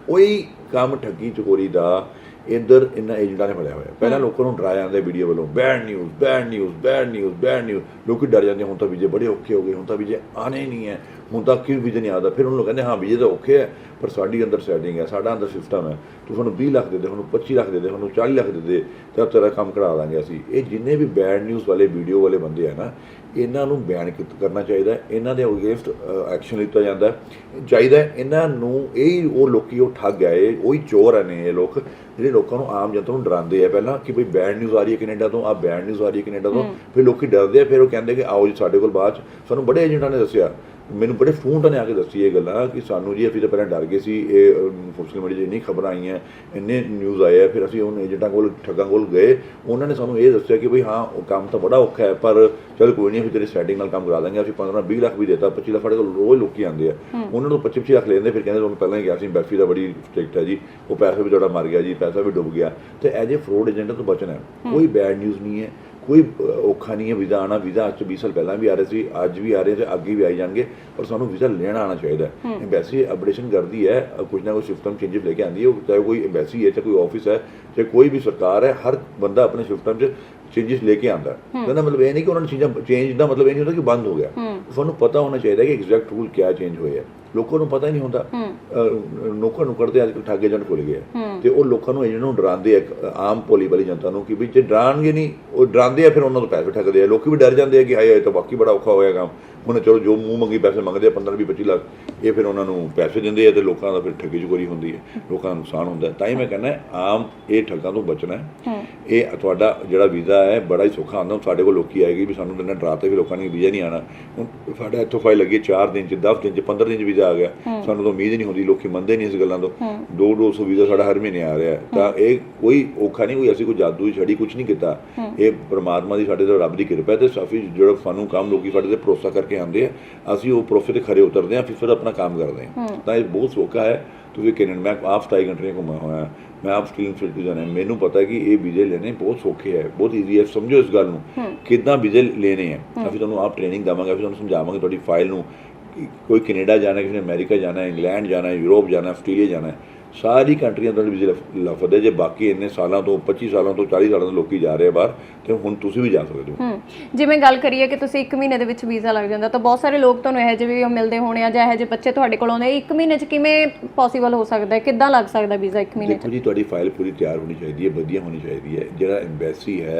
ਉਹੀ ਕੰਮ ਠੱਗੀ ਚੋਰੀ ਦਾ ਇੱਧਰ ਇਹਨਾਂ ਏਜੰਟਾਂ ਨੇ ਫੜਿਆ ਹੋਇਆ। ਪਹਿਲਾਂ ਲੋਕਾਂ ਨੂੰ ਡਰਾਇਆ ਜਾਂਦਾ ਵੀਡੀਓ ਵੱਲੋਂ bad news bad news bad news bad news ਲੋਕੀ ਡਰ ਜਾਂਦੇ ਹੁਣ ਤਾਂ ਵੀਜ਼ੇ ਬੜੇ ਔਖੇ ਹੋ ਗਏ ਹੁਣ ਤਾਂ ਵੀਜ਼ੇ ਹੀ ਨਹੀਂ ਹੈ ਹੁਣ ਤੱਕ ਕੀ ਵੀਜ਼ਾ ਨਹੀਂ ਆਦਾ ਫਿਰ ਉਹਨਾਂ ਨੂੰ ਕਹਿੰਦੇ ਹਾਂ ਵੀਜ਼ੇ ਤਾਂ ਔਖੇ ਹੈ ਪਰ ਸਾਡੀ ਅੰਦਰ ਸੈਟਿੰਗ ਹੈ ਸਾਡਾ ਅੰਦਰ ਸਿਸਟਮ ਹੈ ਤੂੰ ਸਾਨੂੰ 20 ਲੱਖ ਦੇ ਦੇ ਸਾਨੂੰ 25 ਲੱਖ ਦੇ ਦੇ ਸਾਨੂੰ 40 ਲੱਖ ਦੇ ਦੇ ਤਾਂ ਤੇਰਾ ਕੰਮ ਕਰਾ ਦਾਂਗੇ ਅਸੀਂ ਇਹ ਜਿੰਨੇ ਵੀ ਬੈਡ ਨਿਊਜ਼ ਵਾਲੇ ਵੀਡੀਓ ਵਾਲੇ ਬੰਦੇ ਆ ਨਾ ਇਹਨਾਂ ਨੂੰ ਬੈਨ ਕਰਨਾ ਚਾਹੀਦਾ। ਇਹਨਾਂ ਦੇ ਅਗੇਂਸਟ ਐਕਸ਼ਨ ਲਿੱਤਾ ਜਾਂਦਾ। ਚਾਹੀਦਾ ਇਹਨਾਂ ਨੂੰ ਇਹ ਉਹ ਲੋਕੀ ਉਹ ਠੱਗ ਗਏ ਉਹੀ ਚੋਰ ਨੇ ਇਹ ਲੋਕ ਜਿਹੜੇ ਲੋਕਾਂ ਨੂੰ ਆਮ ਜਨਤਾ ਨੂੰ ਡਰਾਉਂਦੇ ਆ ਪਹਿਲਾਂ ਕਿ ਬਈ ਬੈਡ ਨਿਊਜ਼ ਆ ਰਹੀ ਹੈ ਕੈਨੇਡਾ ਤੋਂ ਆ ਬੈਡ ਨਿਊਜ਼ ਆ ਰਹੀ ਹੈ ਕੈਨੇਡਾ ਤੋਂ ਫਿਰ ਲੋਕੀ ਡਰਦੇ ਆ ਫਿਰ ਉਹ ਕਹਿੰਦੇ ਕਿ ਆਓ ਜੀ ਸਾਡੇ ਕੋਲ ਬਾਅਦ 'ਚ। ਸਾਨੂੰ ਬੜੇ ਏਜੰਟਾਂ ਨੇ ਦੱਸਿਆ ਮੈਨੂੰ ਬੜੇ ਫੋਨ ਨੇ ਆ ਕੇ ਦੱਸੀ ਇਹ ਗੱਲਾਂ ਕਿ ਸਾਨੂੰ ਜੀ ਅਸੀਂ ਤਾਂ ਪਹਿਲਾਂ ਡਰ ਗਏ ਸੀ ਇਹ ਸੋਸ਼ਲ ਮੀਡੀਆ 'ਚ ਇੰਨੀ ਖਬਰਾਂ ਆਈਆਂ ਇੰਨੇ ਨਿਊਜ਼ ਆਏ ਆ ਫਿਰ ਅਸੀਂ ਉਹਨਾਂ ਏਜੰਟਾਂ ਕੋਲ ਠੱਗਾਂ ਕੋਲ ਗਏ। ਉਹਨਾਂ ਨੇ ਸਾਨੂੰ ਇਹ ਦੱਸਿਆ ਕਿ ਬਈ ਹਾਂ ਉਹ ਕੰਮ ਤਾਂ ਬੜਾ ਔਖਾ ਹੈ ਪਰ ਚਲ ਕੋਈ ਨਹੀਂ ਅਸੀਂ ਤੇਰੇ ਸੈਟਿੰਗ ਨਾਲ ਕੰਮ ਕਰਾ ਦਾਂਗੇ ਅਸੀਂ 15 20 ਲੱਖ ਵੀ ਦੇਤਾ 25 ਲੱਖ ਸਾਡੇ ਕੋਲ ਰੋਜ਼ ਲੋਕੀ ਆਉਂਦੇ ਆ। ਉਹਨਾਂ ਨੂੰ 25 25 ਲੱਖ ਲੈਂਦੇ ਫਿਰ ਕਹਿੰਦੇ ਤੁਹਾਨੂੰ ਪਹਿਲਾਂ ਹੀ ਕਿਹਾ ਸੀ ਬੈਫੀ ਦਾ ਬੜੀ ਸਟ੍ਰਿਕਟ ਹੈ ਜੀ ਉਹ ਪੈਸਾ ਵੀ ਤੁਹਾਡਾ ਮਰ ਗਿਆ ਜੀ ਪੈਸਾ ਵੀ ਡੁੱਬ ਗਿਆ। ਤੇ ਐਜ ਇਹ ਫਰੋਡ ਏਜੰਟ ਤੋਂ ਬਚਣਾ। ਕੋਈ ਬੈਡ ਨਿਊਜ਼ ਨਹੀਂ ਹੈ। ਕੋਈ ਔਖਾ ਨਹੀਂ ਹੈ ਵੀਜ਼ਾ ਆਣਾ ਵੀਜ਼ਾ ਅੱਜ ਤੋਂ 20 ਸਾਲ ਪਹਿਲਾਂ ਵੀ ਆ ਰਹੇ ਸੀ ਅੱਜ ਵੀ ਆ ਰਹੇ ਤੇ ਅੱਗੇ ਵੀ ਆਈ ਜਾਣਗੇ ਪਰ ਸਾਨੂੰ ਵੀਜ਼ਾ ਲੈਣਾ ਆਣਾ ਚਾਹੀਦਾ ਹੈ। ਐਮਬੈਸੀ ਅਪਡੇਸ਼ਨ ਕਰਦੀ ਹੈ ਕੁਝ ਨਾ ਕੁਝ ਸਿਸਟਮ ਚੇਂਜਸ ਲੈ ਕੇ ਆਉਂਦੀ ਹੈ ਚਾਹੇ ਕੋਈ ਐਮਬੈਸੀ ਹੈ ਚਾਹੇ ਕੋਈ ਆਫਿਸ ਹੈ ਚਾਹੇ ਕੋਈ ਵੀ ਸਰਕਾਰ ਹੈ ਹਰ ਬੰਦਾ ਆਪਣੇ ਸਿਸਟਮ 'ਚ ਚੇਂਜਸ ਲੈ ਕੇ ਆਉਂਦਾ ਹੈ। ਕਹਿੰਦਾ ਮਤਲਬ ਇਹ ਨਹੀਂ ਕਿ ਉਹਨਾਂ ਨੇ ਚੀਜ਼ਾਂ ਚੇਂਜ ਦਾ ਮਤਲਬ ਇਹ ਨਹੀਂ ਹੁੰਦਾ ਕਿ ਬੰਦ ਹੋ ਗਿਆ। ਤੁਹਾਨੂੰ ਪਤਾ ਹੋਣਾ ਚਾਹੀਦਾ ਕਿ ਐਗਜ਼ੈਕਟ ਰੂਲ ਕਿਆ ਚੇਂਜ ਹੋਏ ਹੈ ਲੋਕਾਂ ਨੂੰ ਪਤਾ ਹੀ ਨਹੀਂ ਹੁੰਦਾ। ਨੌਕਰ ਨੂੰ ਕਰਦੇ ਅੱਜ ਕੱਲ੍ਹ ਠੱਗੇ ਜਣ ਭੁੱਲ ਗਏ ਆ। ਤੇ ਉਹ ਲੋਕਾਂ ਨੂੰ ਇਹਨਾਂ ਨੂੰ ਡਰਾਉਂਦੇ ਆ ਆਮ ਭੋਲੀ ਵਾਲੀ ਜਨਤਾ ਨੂੰ ਕਿ ਵੀ ਜੇ ਡਰਾਣਗੇ ਨਹੀਂ ਉਹ ਡਰਾਉਂਦੇ ਆ ਫਿਰ ਉਹਨਾਂ ਤੋਂ ਪੈਸੇ ਠੱਗਦੇ ਆ। ਲੋਕੀ ਵੀ ਡਰ ਜਾਂਦੇ ਆ ਕਿ ਹਾਏ ਇਹ ਤਾਂ ਵਾਕਈ ਬੜਾ ਔਖਾ ਹੋਇਆ ਕੰਮ। ਹੁਣ ਚਲੋ ਜੋ ਮੂੰਹ ਮੰਗੀ ਪੈਸੇ ਮੰਗਦੇ ਆ 15 20 25 ਲੱਖ। ਇਹ ਫਿਰ ਉਹਨਾਂ ਨੂੰ ਪੈਸੇ ਦਿੰਦੇ ਆ ਤੇ ਲੋਕਾਂ ਦਾ ਫਿਰ ਠੱਗੀ ਚੋਰੀ ਹੁੰਦੀ ਹੈ ਲੋਕਾਂ ਦਾ ਨੁਕਸਾਨ ਹੁੰਦਾ ਹੈ। ਤਾਂ ਹੀ ਮੈਂ ਕਹਿੰਦਾ ਆਮ ਇਹ ਠੱਗਾਂ ਤੋਂ ਬਚਣਾ ਹੈ। ਇਹ ਤੁਹਾਡਾ ਜਿਹੜਾ ਵੀਜ਼ਾ ਹੈ ਬੜਾ ਹੀ ਸੌਖਾ ਆਉਂਦਾ ਹੁਣ ਸਾਡੇ ਕੋਲ ਲੋਕੀ ਆਏਗੀ ਵੀ ਸਾਨੂੰ ਤਾਂ ਡਰਾਤੇ ਵੀ ਲੋਕਾਂ ਨੇ ਵੀਜ਼ਾ ਨਹੀਂ ਆਣਾ ਹੁਣ ਸਾਡਾ ਇੱਥੋਂ ਫਾਈਲ ਲੱਗੀ 4 ਦਿਨ ਚ 10 ਦਿਨ ਚ 15 ਦਿਨ ਚ ਵੀਜ਼ਾ ਆ ਗਿਆ। ਸਾਨੂੰ ਤਾਂ ਉਮੀਦ ਨਹੀਂ ਹੁੰਦੀ ਲੋਕੀ ਮੰਨਦੇ ਨਹੀਂ ਇਸ ਗੱਲਾਂ ਤੋਂ। ਦੋ ਦੋ ਸੌ ਵੀਜ਼ਾ ਸਾਡਾ ਹਰ ਮਹੀਨੇ ਆ ਰਿਹਾ। ਤਾਂ ਇਹ ਕੋਈ ਔਖਾ ਨਹੀਂ ਕੋਈ ਅਸੀਂ ਕੋਈ ਜਾਦੂ ਛੜੀ ਕੁਝ ਨਹੀਂ ਕੀਤਾ। ਇਹ ਪ੍ਰਮਾਤਮਾ ਦੀ ਸਾਡੇ ਤੇ ਰੱਬ ਦੀ ਕਿਰਪਾ ਤੇ ਸਾਫੀ ਜਿਹੜਾ ਸਾਨੂੰ ਕੰਮ ਲੋਕੀ ਸਾਡੇ ਤੇ ਭਰੋਸਾ ਕਰਕੇ ਆਉਂਦੇ ਆ ਅਸੀਂ ਉਹ ਭਰੋਸੇ ਤੇ ਖਰੇ ਉਤਰਦੇ ਆ ਫਿਰ ਫਿਰ ਆਪਣਾ ਕੰਮ ਕਰਦੇ ਆ ਤਾਂ ਇਹ ਬਹੁਤ ਸੌਖਾ ਹੈ। ਤੁਸੀਂ ਕੈਨੇਡਾ ਮੈਂ ਆਪ 27 ਕੰਟਰੀਆਂ ਘੁੰਮਾ ਹੋਇਆ। ਮੈਂ ਆਪ ਸਟੀਲ ਸਿਟੀਜ਼ਨ ਹਾਂ। ਮੈਨੂੰ ਪਤਾ ਹੈ ਕਿ ਇਹ ਵੀਜ਼ੇ ਲੈਣੇ ਬਹੁਤ ਸੌਖੇ ਹੈ। ਬਹੁਤ ਈਜ਼ੀ ਹੈ। ਸਮਝੋ ਇਸ ਗੱਲ ਨੂੰ ਕਿੱਦਾਂ ਵੀਜ਼ੇ ਲੈਣੇ ਹੈ। ਅਸੀਂ ਤੁਹਾਨੂੰ ਆਪ ਟ੍ਰੇਨਿੰਗ ਦੇਵਾਂਗੇ ਅਸੀਂ ਤੁਹਾਨੂੰ ਸਮਝਾਵਾਂਗੇ ਤੁਹਾਡੀ ਫਾਈਲ ਨੂੰ। ਕੋਈ ਕੈਨੇਡਾ ਜਾਣਾ ਕਿਸੇ ਨੇ ਅਮਰੀਕਾ ਜਾਣਾ ਹੈ ਇੰਗਲੈਂਡ ਜਾਣਾ ਹੈ ਯੂਰਪ ਜਾਣਾ ਹੈ ਆਸਟ੍ਰੇਲੀਆ ਜਾਣਾ ਹੈ। ਸਾਰੀ ਕੰਟਰੀਆਂ ਤੋਂ ਵੀਜ਼ੇ ਲਫਦੇ ਜੇ ਬਾਕੀ ਇੰਨੇ ਸਾਲਾਂ ਤੋਂ 25 ਸਾਲਾਂ ਤੋਂ 40 ਸਾਲਾਂ ਤੋਂ ਲੋਕੀ ਜਾ ਰਹੇ ਆ ਬਾਹਰ ਤੇ ਹੁਣ ਤੁਸੀਂ ਵੀ ਜਾ ਸਕਦੇ ਹੋ। ਹੂੰ। ਜਿਵੇਂ ਗੱਲ ਕਰੀਏ ਕਿ ਤੁਸੀਂ 1 ਮਹੀਨੇ ਦੇ ਵਿੱਚ ਵੀਜ਼ਾ ਲੱਗ ਜਾਂਦਾ ਤਾਂ ਬਹੁਤ ਸਾਰੇ ਲੋਕ ਤੁਹਾਨੂੰ ਇਹੋ ਜਿਹੇ ਵੀ ਮਿਲਦੇ ਹੋਣੇ ਆ ਜਾਂ ਇਹੋ ਜਿਹੇ ਬੱਚੇ ਤੁਹਾਡੇ ਕੋਲ ਆਉਂਦੇ 1 ਮਹੀਨੇ 'ਚ ਕਿਵੇਂ ਪੋਸੀਬਲ ਹੋ ਸਕਦਾ ਹੈ? ਕਿੱਦਾਂ ਲੱਗ ਸਕਦਾ ਵੀਜ਼ਾ 1 ਮਹੀਨੇ 'ਚ? ਦੇਖੋ ਜੀ ਤੁਹਾਡੀ ਫਾਈਲ ਪੂਰੀ ਤਿਆਰ ਹੋਣੀ ਚਾਹੀਦੀ ਹੈ ਵਧੀਆ ਹੋਣੀ ਚਾਹੀਦੀ ਹੈ। ਜਿਹੜਾ ਐਮਬੈਸੀ ਹੈ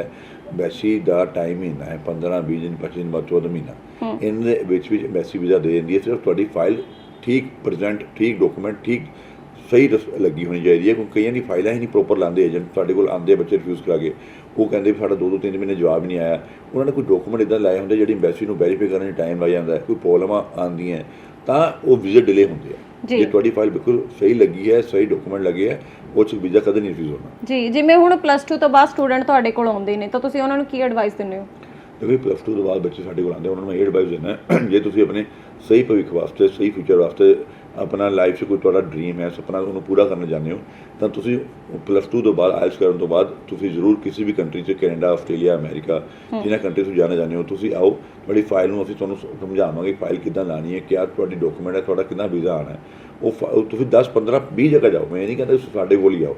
ਐਮਬੈਸੀ ਦਾ ਟਾਈਮ ਮਹੀਨਾ ਹੈ 15 20 ਦਿਨ 25 ਦਿਨ ਬਾਅਦ 14 ਮਹੀਨਾ। ਇਹਨਾਂ ਦੇ ਵਿੱਚ ਵਿੱਚ ਐਮਬੈਸੀ ਵੀਜ਼ਾ ਦੇ ਦਿੰਦੀ ਹੈ ਸਿਰਫ ਤੁਹਾਡੀ ਫਾਈਲ ਠੀਕ ਪ੍ਰੈਜ਼ੈਂਟ ਠੀਕ ਡਾਕੂਮੈਂਟ ਠੀਕ ਸਹੀ ਰਸ- ਲੱਗੀ ਹੋਣੀ ਚਾਹੀਦੀ ਹੈ ਕਿਉਂਕਿ ਕਈਆਂ ਦੀ ਫਾਈਲਾਂ ਹੀ ਨਹੀਂ ਪ੍ਰੋਪਰ ਲਾਉਂਦੇ ਏਜੰਟ ਤੁਹਾਡੇ ਕੋਲ ਆਉਂਦੇ ਬੱਚੇ ਰਿਫਿਊਜ਼ ਕਰਾ ਕੇ। ਉਹ ਕਹਿੰਦੇ ਵੀ ਸਾਡਾ ਦੋ ਦੋ ਤਿੰਨ ਮਹੀਨੇ ਜਵਾਬ ਨਹੀਂ ਆਇਆ। ਉਹਨਾਂ ਨੇ ਕੋਈ ਡਾਕੂਮੈਂਟ ਇਦਾਂ ਲਾਏ ਹੁੰਦੇ ਜਿਹੜੀ ਐਮਬੈਸੀ ਨੂੰ ਵੈਰੀਫਾਈ ਕਰਨ 'ਚ ਟਾਈਮ ਲੱਗ ਜਾਂਦਾ ਕੋਈ ਪ੍ਰੋਬਲਮਾਂ ਆਉਂਦੀਆਂ ਤਾਂ ਉਹ ਵੀਜ਼ਾ ਡਿਲੇ ਹੁੰਦੇ ਆ। ਜੀ। ਤੁਹਾਡੀ ਫਾਈਲ ਬਿਲਕੁਲ ਸਹੀ ਲੱਗੀ ਹੈ ਸਹੀ ਡਾਕੂਮੈਂਟ ਲੱਗੇ ਹੈ ਉਹ 'ਚ ਵੀਜ਼ਾ ਕਦੇ ਨਹੀਂ ਰਿਫਿਊਜ਼ ਹੋਣਾ। ਜੀ ਜਿਵੇਂ ਹੁਣ ਪਲੱਸ 2 ਤੋਂ ਬਾਅਦ ਸਟੂਡੈਂਟ ਤੁਹਾਡੇ ਕੋਲ ਆਉਂਦੇ ਨੇ ਤਾਂ ਤੁਸੀਂ ਉਹਨਾਂ ਨੂੰ ਕੀ ਐਡਵਾਈਸ ਦਿੰਦੇ ਹੋ? ਦੇਖੋ ਪਲੱਸ 2 ਤੋਂ ਬਾਅਦ ਬੱਚੇ ਸਾਡੇ ਕੋਲ ਆਉਂਦੇ ਉਹਨਾਂ ਨੂੰ ਇਹ ਐਡਵਾਈਸ ਹੈ, ਜੇ ਤੁਸੀਂ ਆਪਣੇ ਸਹੀ ਭਵਿੱਖ ਵਾਸਤੇ ਸਹੀ ਫਿਊਚਰ ਵਾਸਤੇ ਆਪਣਾ ਲਾਈਫ 'ਚ ਕੋਈ ਤੁਹਾਡਾ ਡ੍ਰੀਮ ਹੈ ਸੁਪਨਾ ਉਹਨੂੰ ਪੂਰਾ ਕਰਨਾ ਚਾਹੁੰਦੇ ਹੋ ਤਾਂ ਤੁਸੀਂ ਪਲੱਸ 2 ਤੋਂ ਬਾਅਦ ਆਇਲਸ ਕਰਨ ਤੋਂ ਬਾਅਦ ਤੁਸੀਂ ਜ਼ਰੂਰ ਕਿਸੇ ਵੀ ਕੰਟਰੀ 'ਚ ਕੈਨੇਡਾ ਆਸਟ੍ਰੇਲੀਆ ਅਮਰੀਕਾ ਜਿਨ੍ਹਾਂ ਕੰਟਰੀ ਤੋਂ ਜਾਣਾ ਚਾਹੁੰਦੇ ਹੋ ਤੁਸੀਂ ਆਓ ਤੁਹਾਡੀ ਫਾਈਲ ਨੂੰ ਅਸੀਂ ਤੁਹਾਨੂੰ ਸਮਝਾਵਾਂਗੇ ਫਾਈਲ ਕਿੱਦਾਂ ਲਾਣੀ ਹੈ ਕਿਆ ਤੁਹਾਡੀ ਡਾਕੂਮੈਂਟ ਹੈ ਤੁਹਾਡਾ ਕਿੰਨਾ ਵੀਜ਼ਾ ਆਣਾ ਹੈ। ਉਹ ਤੁਸੀਂ 10 15 20 ਜਗ੍ਹਾ ਜਾਓ ਮੈਂ ਇਹ ਨਹੀਂ ਕਹਿੰਦਾ ਤੁਸੀਂ ਸਾਡੇ ਕੋਲ ਹੀ ਆਓ।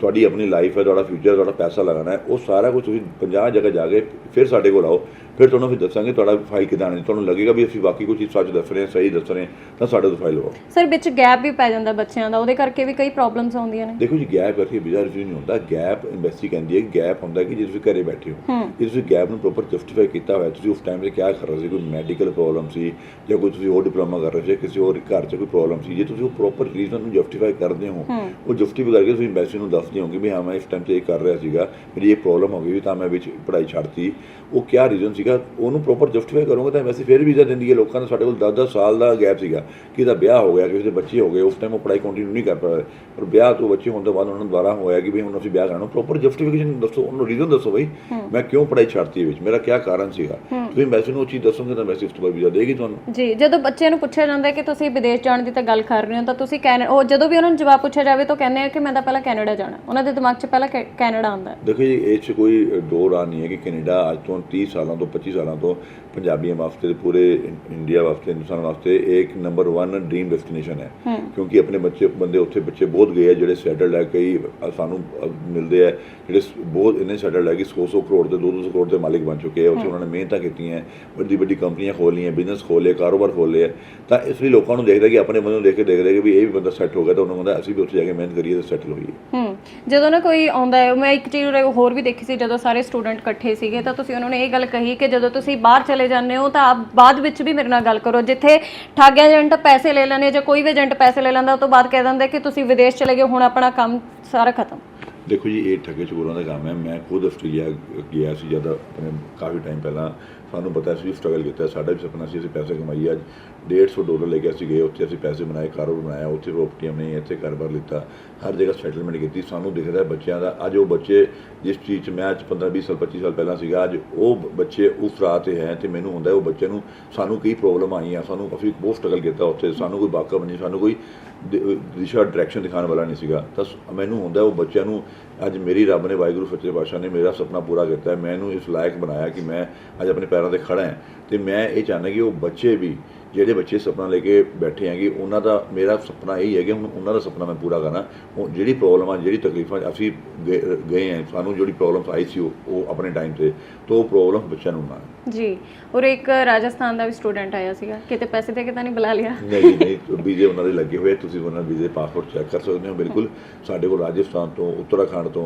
ਤੁਹਾਡੀ ਆਪਣੀ ਲਾਈਫ ਹੈ ਤੁਹਾਡਾ ਫਿਊਚਰ ਤੁਹਾਡਾ ਪੈਸਾ ਲਗਾਉਣਾ ਹੈ ਉਹ ਸਾਰਾ ਕੁਝ ਤੁਸੀਂ 50 ਜਗ੍ਹਾ ਜਾ ਕੇ ਫਿਰ ਸਾਡੇ ਕੋਲ ਆਓ। ਫਿਰ ਤੁਹਾਨੂੰ ਫਿਰ ਦੱਸਾਂਗੇ ਤੁਹਾਡਾ ਫਾਈਲ ਕਿੱਦਾਂ ਆਣੀ ਤੁਹਾਨੂੰ ਲੱਗੇਗਾ ਵੀ ਅਸੀਂ ਵਾਕਈ ਕੁਝ ਸੱਚ ਦੱਸ ਰਹੇ ਹਾਂ ਸਹੀ ਦੱਸ ਰਹੇ ਹਾਂ ਤਾਂ ਸਾਡੇ ਤੋਂ ਫਾਈਲ ਲਵਾਓ। ਸਰ ਵਿੱਚ ਗੈਪ ਵੀ ਪੈ ਜਾਂਦਾ ਬੱਚਿਆਂ ਦਾ ਉਹਦੇ ਕਰਕੇ ਵੀ ਕਈ ਪ੍ਰੋਬਲਮਸ ਆਉਂਦੀਆਂ ਨੇ। ਦੇਖੋ ਜੀ ਗੈਪ ਕਰਕੇ ਵੀਜ਼ਾ ਰਿਫਿਊਜ਼ ਨਹੀਂ ਹੁੰਦਾ। ਗੈਪ ਐਮਬੈਸੀ ਕਹਿੰਦੀ ਹੈ ਗੈਪ ਹੁੰਦਾ ਕਿ ਜੇ ਤੁਸੀਂ ਘਰੇ ਬੈਠੇ ਹੋ। ਜੇ ਤੁਸੀਂ ਗੈਪ ਨੂੰ ਪ੍ਰੋਪਰ ਜਸਟੀਫਾਈ ਕੀਤਾ ਹੋਇਆ ਤੁਸੀਂ ਉਸ ਟਾਈਮ ਤੇ ਕੀ ਕਰ ਰਹੇ ਸੀ? ਕੋਈ ਮੈਡੀਕਲ ਪ੍ਰੋਬਲਮ ਸੀ ਜਾਂ ਕੋਈ ਤੁਸੀਂ ਹੋਰ ਡਿਪਲੋਮਾ ਕਰ ਰਹੇ ਸੀ ਕਿਸੇ ਹੋਰ ਘਰ 'ਚ ਕੋਈ ਪ੍ਰੋਬਲਮ ਸੀ? ਜੇ ਤੁਸੀਂ ਉਹ ਪ੍ਰੋਪਰ ਰੀਜ਼ਨ ਨੂੰ ਜਸਟੀਫਾਈ ਕਰਦੇ ਹੋ ਉਹ ਜਸਟੀਫਾਈ ਕਰਕੇ ਤੁਸੀਂ ਐਮਬੈਸੀ ਨੂੰ ਦੱਸਦੇ ਹੋਗੇ ਵੀ ਹਾਂ ਮੈਂ ਇਸ ਟਾਈਮ ਤੇ ਇਹ ਕਰ ਰਿਹਾ ਸੀਗਾ ਮੇਰੀ ਇਹ ਪ੍ਰੋਬਲਮ ਹੋ ਗਈ ਤਾਂ ਮੈਂ ਵਿੱਚ ਪੜ੍ਹਾਈ ਛੱਡਤੀ। ਉਹ ਕੀ ਰੀਜ਼ਨ ਸੀਗਾ ਉਹਨੂੰ ਪ੍ਰੋਪਰ ਜਸਟੀਫਾਈ ਕਰੋਗੇ ਤਾਂ ਐਮਬੈਸੀ ਫਿਰ ਵੀਜ਼ਾ ਦਿੰਦੀ ਹੈ ਲੋਕਾਂ ਦਾ ਸਾਡੇ ਕੋਲ 10-10 ਸਾਲ ਦਾ ਗੈਪ ਸੀਗਾ ਕਿ ਦਾ ਵਿਆਹ ਹੋ ਗਿਆ ਕਿਸੇ ਦੇ ਬੱਚੇ ਹੋ ਗਏ ਉਸ ਟਾਈਮ ਉਹ ਪੜ੍ਹਾਈ ਕੰਟੀਨਿਊ ਨਹੀਂ ਕਰ ਪਾ ਰਹੇ ਪਰ ਵਿਆਹ ਤੋਂ ਬੱਚੇ ਹੋਣ ਤੋਂ ਬਾਅਦ ਉਹਨਾਂ ਨੂੰ ਦੁਬਾਰਾ ਹੋਇਆ ਕਿ ਵੀ ਹੁਣ ਅਸੀਂ ਵਿਆਹ ਕਰਨਾ ਪ੍ਰੋਪਰ ਜਸਟੀਫਿਕੇਸ਼ਨ ਦੱਸੋ ਉਹਨੂੰ ਰੀਜ਼ਨ ਦੱਸੋ ਬਈ ਮੈਂ ਕਿਉਂ ਪੜ੍ਹਾਈ ਛੱਡਤੀ ਵਿੱਚ? ਮੇਰਾ ਕੀ ਕਾਰਨ ਸੀਗਾ? ਤੁਸੀਂ ਮੈਸੇਜ ਨੂੰ ਉਹ ਚੀਜ਼ ਦੱਸੋਗੇ ਤਾਂ ਮੈਸੇਜ ਤੋਂ ਬਾਅਦ ਵੀਜ਼ਾ ਦੇਗੀ ਤੁਹਾਨੂੰ। ਜੀ ਜਦੋਂ ਬੱਚਿਆਂ ਨੂੰ ਪੁੱਛਿਆ ਜਾਂਦਾ ਕਿ ਤੁਸੀਂ ਵਿਦੇਸ਼ ਜਾਣ ਦੀ ਤਾਂ ਗੱਲ ਕਰ ਰਹੇ ਹੋ ਤਾਂ ਤੁਸੀਂ ਕੈਨ ਉਹ ਜਦੋਂ ਵੀ ਉਹਨਾਂ ਨੂੰ ਜਵਾਬ ਪੁੱਛਿਆ ਜਾਵੇ ਤਾਂ ਕਹਿੰਦੇ ਆ ਕਿ ਮੈਂ ਤਾਂ ਪਹਿਲਾਂ ਕੈਨੇਡਾ ਜਾਣਾ। ਉਹਨਾਂ ਦੇ ਦਿਮਾਗ 'ਚ ਪਹਿਲਾਂ ਕੈਨੇਡਾ ਆਉਂਦਾ। ਦੇਖੋ ਜੀ ਇਹ 'ਚ ਕੋਈ ਦੋ ਰਾਹ ਨਹੀਂ ਹੈ ਕਿ ਕੈਨੇਡਾ ਅੱਜ ਤੋਂ 30 ਸਾਲਾਂ ਤੋਂ 25 ਸਾਲਾਂ ਤੋਂ ਪੰਜਾਬੀਆਂ ਵਾਸਤੇ ਤੇ ਪੂਰੇ ਇੰਡੀਆ ਵਾਸਤੇ ਹਿੰਦੁਸਤਾਨ ਵਾਸਤੇ ਇੱਕ ਨੰਬਰ 1 ਡ੍ਰੀਮ ਡੈਸਟੀਨੇਸ਼ਨ ਹੈ। ਕਿਉਂਕਿ ਆਪਣੇ ਬੱਚੇ ਬੰਦੇ ਉੱਥੇ ਬੱਚੇ ਬਹੁਤ ਗਏ ਆ ਜਿਹੜੇ ਸੈਟਲਡ ਹੈ ਕਈ ਸਾਨੂੰ ਮਿਲਦੇ ਆ ਜਿਹੜੇ ਬਹੁਤ ਇੰਨੇ ਸੈਟਲਡ ਹੈ ਕਿ 100-100 ਕਰੋੜ ਦੇ 200 ਕਰੋੜ ਦੇ ਮਾਲਿਕ ਬਣ ਚੁੱਕੇ ਆ ਉੱਥੇ ਉਹਨਾਂ ਨੇ ਮਿਹਨਤਾਂ ਕੀਤੀਆਂ ਵੱਡੀ ਵੱਡੀ ਕੰਪਨੀਆਂ ਖੋਲ੍ਹੀਆਂ ਬਿਜ਼ਨਸ ਖੋਲ੍ਹੇ ਕਾਰੋਬਾਰ ਖੋਲ੍ਹੇ ਆ। ਤਾਂ ਇਸ ਲਈ ਲੋਕਾਂ ਨੂੰ ਦੇਖਦਾ ਕਿ ਆਪਣੇ ਬੰਦੇ ਨੂੰ ਦੇਖ ਕੇ ਦੇਖਦੇ ਕਿ ਵੀ ਇਹ ਵੀ ਬੰਦਾ ਸੈੱਟ ਹੋ ਗਿਆ ਤਾਂ ਉਹਨਾਂ ਨੂੰ ਅਸੀਂ ਵੀ ਉੱਥੇ ਜਾ ਕੇ ਮਿਹਨਤ ਕਰੀਏ ਤੇ ਸੈਟਲ ਹੋਈਏ। ਹੂੰ। ਜਦੋਂ ਨਾ ਕੋਈ ਆਉਂਦਾ ਹੈ ਮੈਂ ਇੱਕ ਚੀਜ਼ ਹੋਰ ਵੀ ਦੇਖੀ ਸੀ ਜਦੋਂ ਸਾਰੇ ਸਟੂਡੈਂਟ ਇਕੱਠੇ ਸੀਗੇ ਤਾਂ ਤੁਸੀਂ ਉਹਨਾਂ ਨੇ ਇਹ ਗੱਲ ਕਹੀ ਕਿ ਜਦੋਂ ਤੁਸੀਂ ਬਾਹਰ ਚਲੇ ਜਾਂਦੇ ਹੋ ਤਾਂ ਆਪ ਬਾਅਦ ਵਿੱਚ ਵੀ ਮੇਰੇ ਨਾਲ ਗੱਲ ਕਰੋ। ਜਿੱਥੇ ਠੱਗ ਏਜੰਟ ਪੈਸੇ ਲੈ ਲੈਣੇ ਜਾਂ ਕੋਈ ਵੀ ਏਜੰਟ ਪੈਸੇ ਲੈ ਲੈਂਦਾ, ਉਹ ਤੋਂ ਬਾਅਦ ਕਹਿ ਦਿੰਦਾ ਕਿ ਤੁਸੀਂ ਵਿਦੇਸ਼ ਚਲੇ ਗਏ, ਹੁਣ ਆਪਣਾ ਕੰਮ ਸਾਰਾ ਖਤਮ। ਦੇਖੋ ਜੀ, ਇਹ ਠੱਗੇ ਚੋਰਾਂ ਦਾ ਕੰਮ ਹੈ। ਮੈਂ ਖੁਦ ਆਸਟ੍ਰੇਲੀਆ ਗਿਆ ਸੀ ਜਦ ਆਪਣੇ ਕਾਫੀ ਟਾਈਮ ਪਹਿਲਾਂ। ਸਾਨੂੰ ਪਤਾ ਸੀ ਸਟਰਗਲ ਕੀਤਾ ਸਾਡਾ ਵੀ ਸੁਪਨਾ ਸੀ, ਅਸੀਂ ਪੈਸੇ ਕਮਾਈਏ। ਅੱਜ 150 ਡਾਲਰ ਲੈ ਕੇ ਅਸੀਂ ਗਏ, ਉੱਥੇ ਅਸੀਂ ਪੈਸੇ ਬਣਾਏ, ਕਾਰੋਬਾਰ ਬਣਾਇਆ, ਉੱਥੇ ਪ੍ਰੋਪਰਟੀਆਂ ਬਣਾਈਆਂ ਇੱਥੇ ਕਾਰੋਬਾਰ ਲਿੱਤਾ। ਹਰ ਜਗ੍ਹਾ ਸੈਟਲਮੈਂਟ ਕੀਤੀ। ਸਾਨੂੰ ਦਿਖਦਾ ਬੱਚਿਆਂ ਦਾ, ਅੱਜ ਉਹ ਬੱਚੇ ਜਿਸ ਚੀਜ਼ 'ਚ ਮੈਂ ਅੱਜ 15 20 ਸਾਲ 25 ਸਾਲ ਪਹਿਲਾਂ ਸੀਗਾ, ਅੱਜ ਉਹ ਬੱਚੇ ਉਸ ਰਾਹ ਤੇ ਹੈ ਤੇ ਮੈਨੂੰ ਹੁੰਦਾ ਉਹ ਬੱਚੇ ਨੂੰ ਸਾਨੂੰ ਕੀ ਪ੍ਰੋਬਲਮ ਆਈ ਆ ਸਾਨੂੰ ਕਾਫੀ ਬਹੁਤ ਸਟਰਗਲ ਕੀਤਾ ਉੱਥੇ, ਸਾਨੂੰ ਕੋਈ ਬਾਕਬ ਨਹੀਂ, ਸਾਨੂੰ ਕੋਈ ਦਿਸ਼ਾ ਡਾਇਰੈਕਸ਼ਨ ਦਿਖਾਉਣ ਵਾਲਾ ਨਹੀਂ ਸੀਗਾ। ਤਾਂ ਸ- ਮੈਨੂੰ ਹੁੰਦਾ ਉਹ ਬੱਚਿਆਂ ਨੂੰ, ਅੱਜ ਮੇਰੀ ਰੱਬ ਨੇ ਵਾਹਿਗੁਰੂ ਸੱਚੇ ਪਾਤਸ਼ਾਹ ਨੇ ਮੇਰਾ ਸੁਪਨਾ ਪੂਰਾ ਕੀਤਾ ਹੈ। ਮੈਨੂੰ ਇਸ ਲਾਇਕ ਬਣਾਇਆ ਕਿ ਮੈਂ ਅੱਜ ਆਪਣੇ ਪੈਰਾਂ ਤੇ ਖੜਾ ਹਾਂ। ਤੇ ਮੈਂ ਇਹ ਚਾਹੁੰਦਾ ਕਿ ਉਹ ਬੱਚੇ ਵੀ, ਜਿਹੜੇ ਬੱਚੇ ਸੁਪਨਾ ਲੈ ਕੇ ਬੈਠੇ ਹੈਗੇ, ਉਹਨਾਂ ਦਾ ਮੇਰਾ ਸੁਪਨਾ ਇਹ ਹੈ ਕਿ ਹੁਣ ਉਹਨਾਂ ਦਾ ਸੁਪਨਾ ਮੈਂ ਪੂਰਾ ਕਰਾਂ। ਉਹ ਜਿਹੜੀ ਪ੍ਰੋਬਲਮ ਆ, ਜਿਹੜੀ ਤਕਲੀਫਾਂ ਅਸੀਂ ਗਏ- ਗਏ ਹਾਂ, ਸਾਨੂੰ ਜਿਹੜੀ ਪ੍ਰੋਬਲਮਸ ਆਈ ਸੀ ਉਹ ਉਹ ਆਪਣੇ ਟਾਈਮ ਤੇ, ਤਾਂ ਉਹ ਪ੍ਰੋਬਲਮ ਬੱਚਿਆਂ ਨੂੰ ਨਾ ਜੀ ਔਰ ਇੱਕ ਰਾਜਸਥਾਨ ਦਾ ਵੀ ਸਟੂਡੈਂਟ ਆਇਆ ਸੀਗਾ ਕਿਤੇ ਪੈਸੇ ਦੇ ਕੇ ਤਾਂ ਨਹੀਂ ਬੁਲਾ ਲਿਆ? ਨਹੀਂ ਨਹੀਂ ਵੀਜ਼ੇ ਉਹਨਾਂ ਦੇ ਲੱਗੇ ਹੋਏ ਤੁਸੀਂ ਉਹਨਾਂ ਵੀਜ਼ੇ ਪਾਸਪੋਰਟ ਚੈੱਕ ਕਰ ਸਕਦੇ ਹੋ ਬਿਲਕੁਲ। ਸਾਡੇ ਕੋਲ ਰਾਜਸਥਾਨ ਤੋਂ ਉੱਤਰਾਖੰਡ ਤੋਂ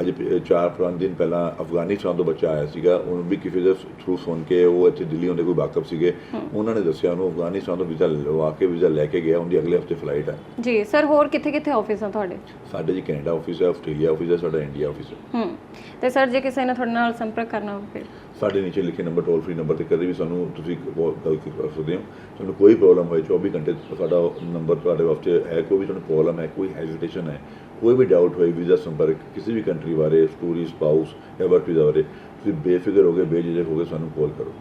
ਅੱਜ ਪ- ਚਾਰ ਪੰਜ ਦਿਨ ਪਹਿਲਾਂ ਅਫਗਾਨਿਸਤਾਨ ਤੋਂ ਬੱਚਾ ਆਇਆ ਸੀਗਾ ਉਹਨੂੰ ਵੀ ਕਿਸੇ ਦੇ ਥਰੂ ਸੁਣ ਕੇ ਉਹ ਇੱਥੇ ਦਿੱਲੀ ਹੁੰਦੇ ਕੋਈ ਵਾਕਫ ਸੀਗੇ ਉਹਨਾਂ ਨੇ ਦੱਸਿਆ ਉਹਨੂੰ ਅਫਗਾਨਿਸਤਾਨ ਤੋਂ ਵੀਜ਼ਾ ਲਵਾ ਕੇ ਵੀਜ਼ਾ ਲੈ ਕੇ ਗਿਆ ਉਹਦੀ ਅਗਲੇ ਹਫ਼ਤੇ ਫਲਾਈਟ ਹੈ ਜੀ ਸਰ ਹੋਰ ਕਿੱਥੇ ਕਿੱਥੇ ਆਫਿਸ ਆ ਤੁਹਾਡੇ? ਸਾਡੇ ਜੀ ਕੈਨੇਡਾ ਆਫਿਸ ਹੈ ਆਸਟ੍ਰੇਲੀਆ ਆਫਿਸ ਹੈ ਸਾਡਾ ਇੰਡੀਆ ਆਫਿਸ ਹੈ ਹੂੰ ਤੇ ਸਰ ਜੇ ਕਿਸੇ ਨੇ ਤੁਹਾਡੇ ਨਾਲ ਸੰਪਰਕ ਕਰਨਾ ਹੋਵੇ ਸਾਡੇ ਨੀਚੇ ਲਿਖੇ ਨੰਬਰ ਟੋਲ ਫ੍ਰੀ ਨੰਬਰ ਤੇ ਕਦੇ ਵੀ ਸਾਨੂੰ ਤੁਸੀਂ ਗੱਲ ਕਰ ਸਕਦੇ ਹੋ। ਤੁਹਾਨੂੰ ਕੋਈ ਪ੍ਰੋਬਲਮ ਹੋਏ 24 ਘੰਟੇ ਸਾਡਾ ਨੰਬਰ ਤੁਹਾਡੇ ਵਾਸਤੇ ਹੈ ਕੋਈ ਵੀ ਤੁਹਾਨੂੰ ਪ੍ਰੋਬਲਮ ਹੈ ਕੋਈ ਹੈਜ਼ਿਟੇਸ਼ਨ ਹੈ ਕੋਈ ਵੀ ਡਾਊਟ ਹੋਏ ਵੀਜ਼ਾ ਸੰਪਰਕ ਕਿਸੇ ਵੀ ਕੰਟਰੀ ਬਾਰੇ ਟੂਰਿਸਟ ਸਪਾਊਸ ਜਾਂ ਵਰਕ ਵੀਜ਼ਾ ਬਾਰੇ ਤੁਸੀਂ ਬੇਫਿਕਰ ਹੋ ਕੇ ਬੇਝਿਜਕ ਹੋ ਕੇ ਸਾਨੂੰ ਕਾਲ ਕਰੋ।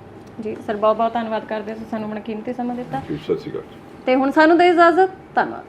ਜੀ ਸਰ ਬਹੁਤ ਬਹੁਤ ਧੰਨਵਾਦ ਕਰਦੇ ਹਾਂ ਤੁਸੀਂ ਸਾਨੂੰ ਆਪਣਾ ਕੀਮਤੀ ਸਮਾਂ ਦਿੱਤਾ। ਸਤਿ ਸ਼੍ਰੀ ਅਕਾਲ ਤੇ ਹੁਣ ਸਾਨੂੰ ਦੇ ਇਜਾਜ਼ਤ ਧੰਨਵਾਦ।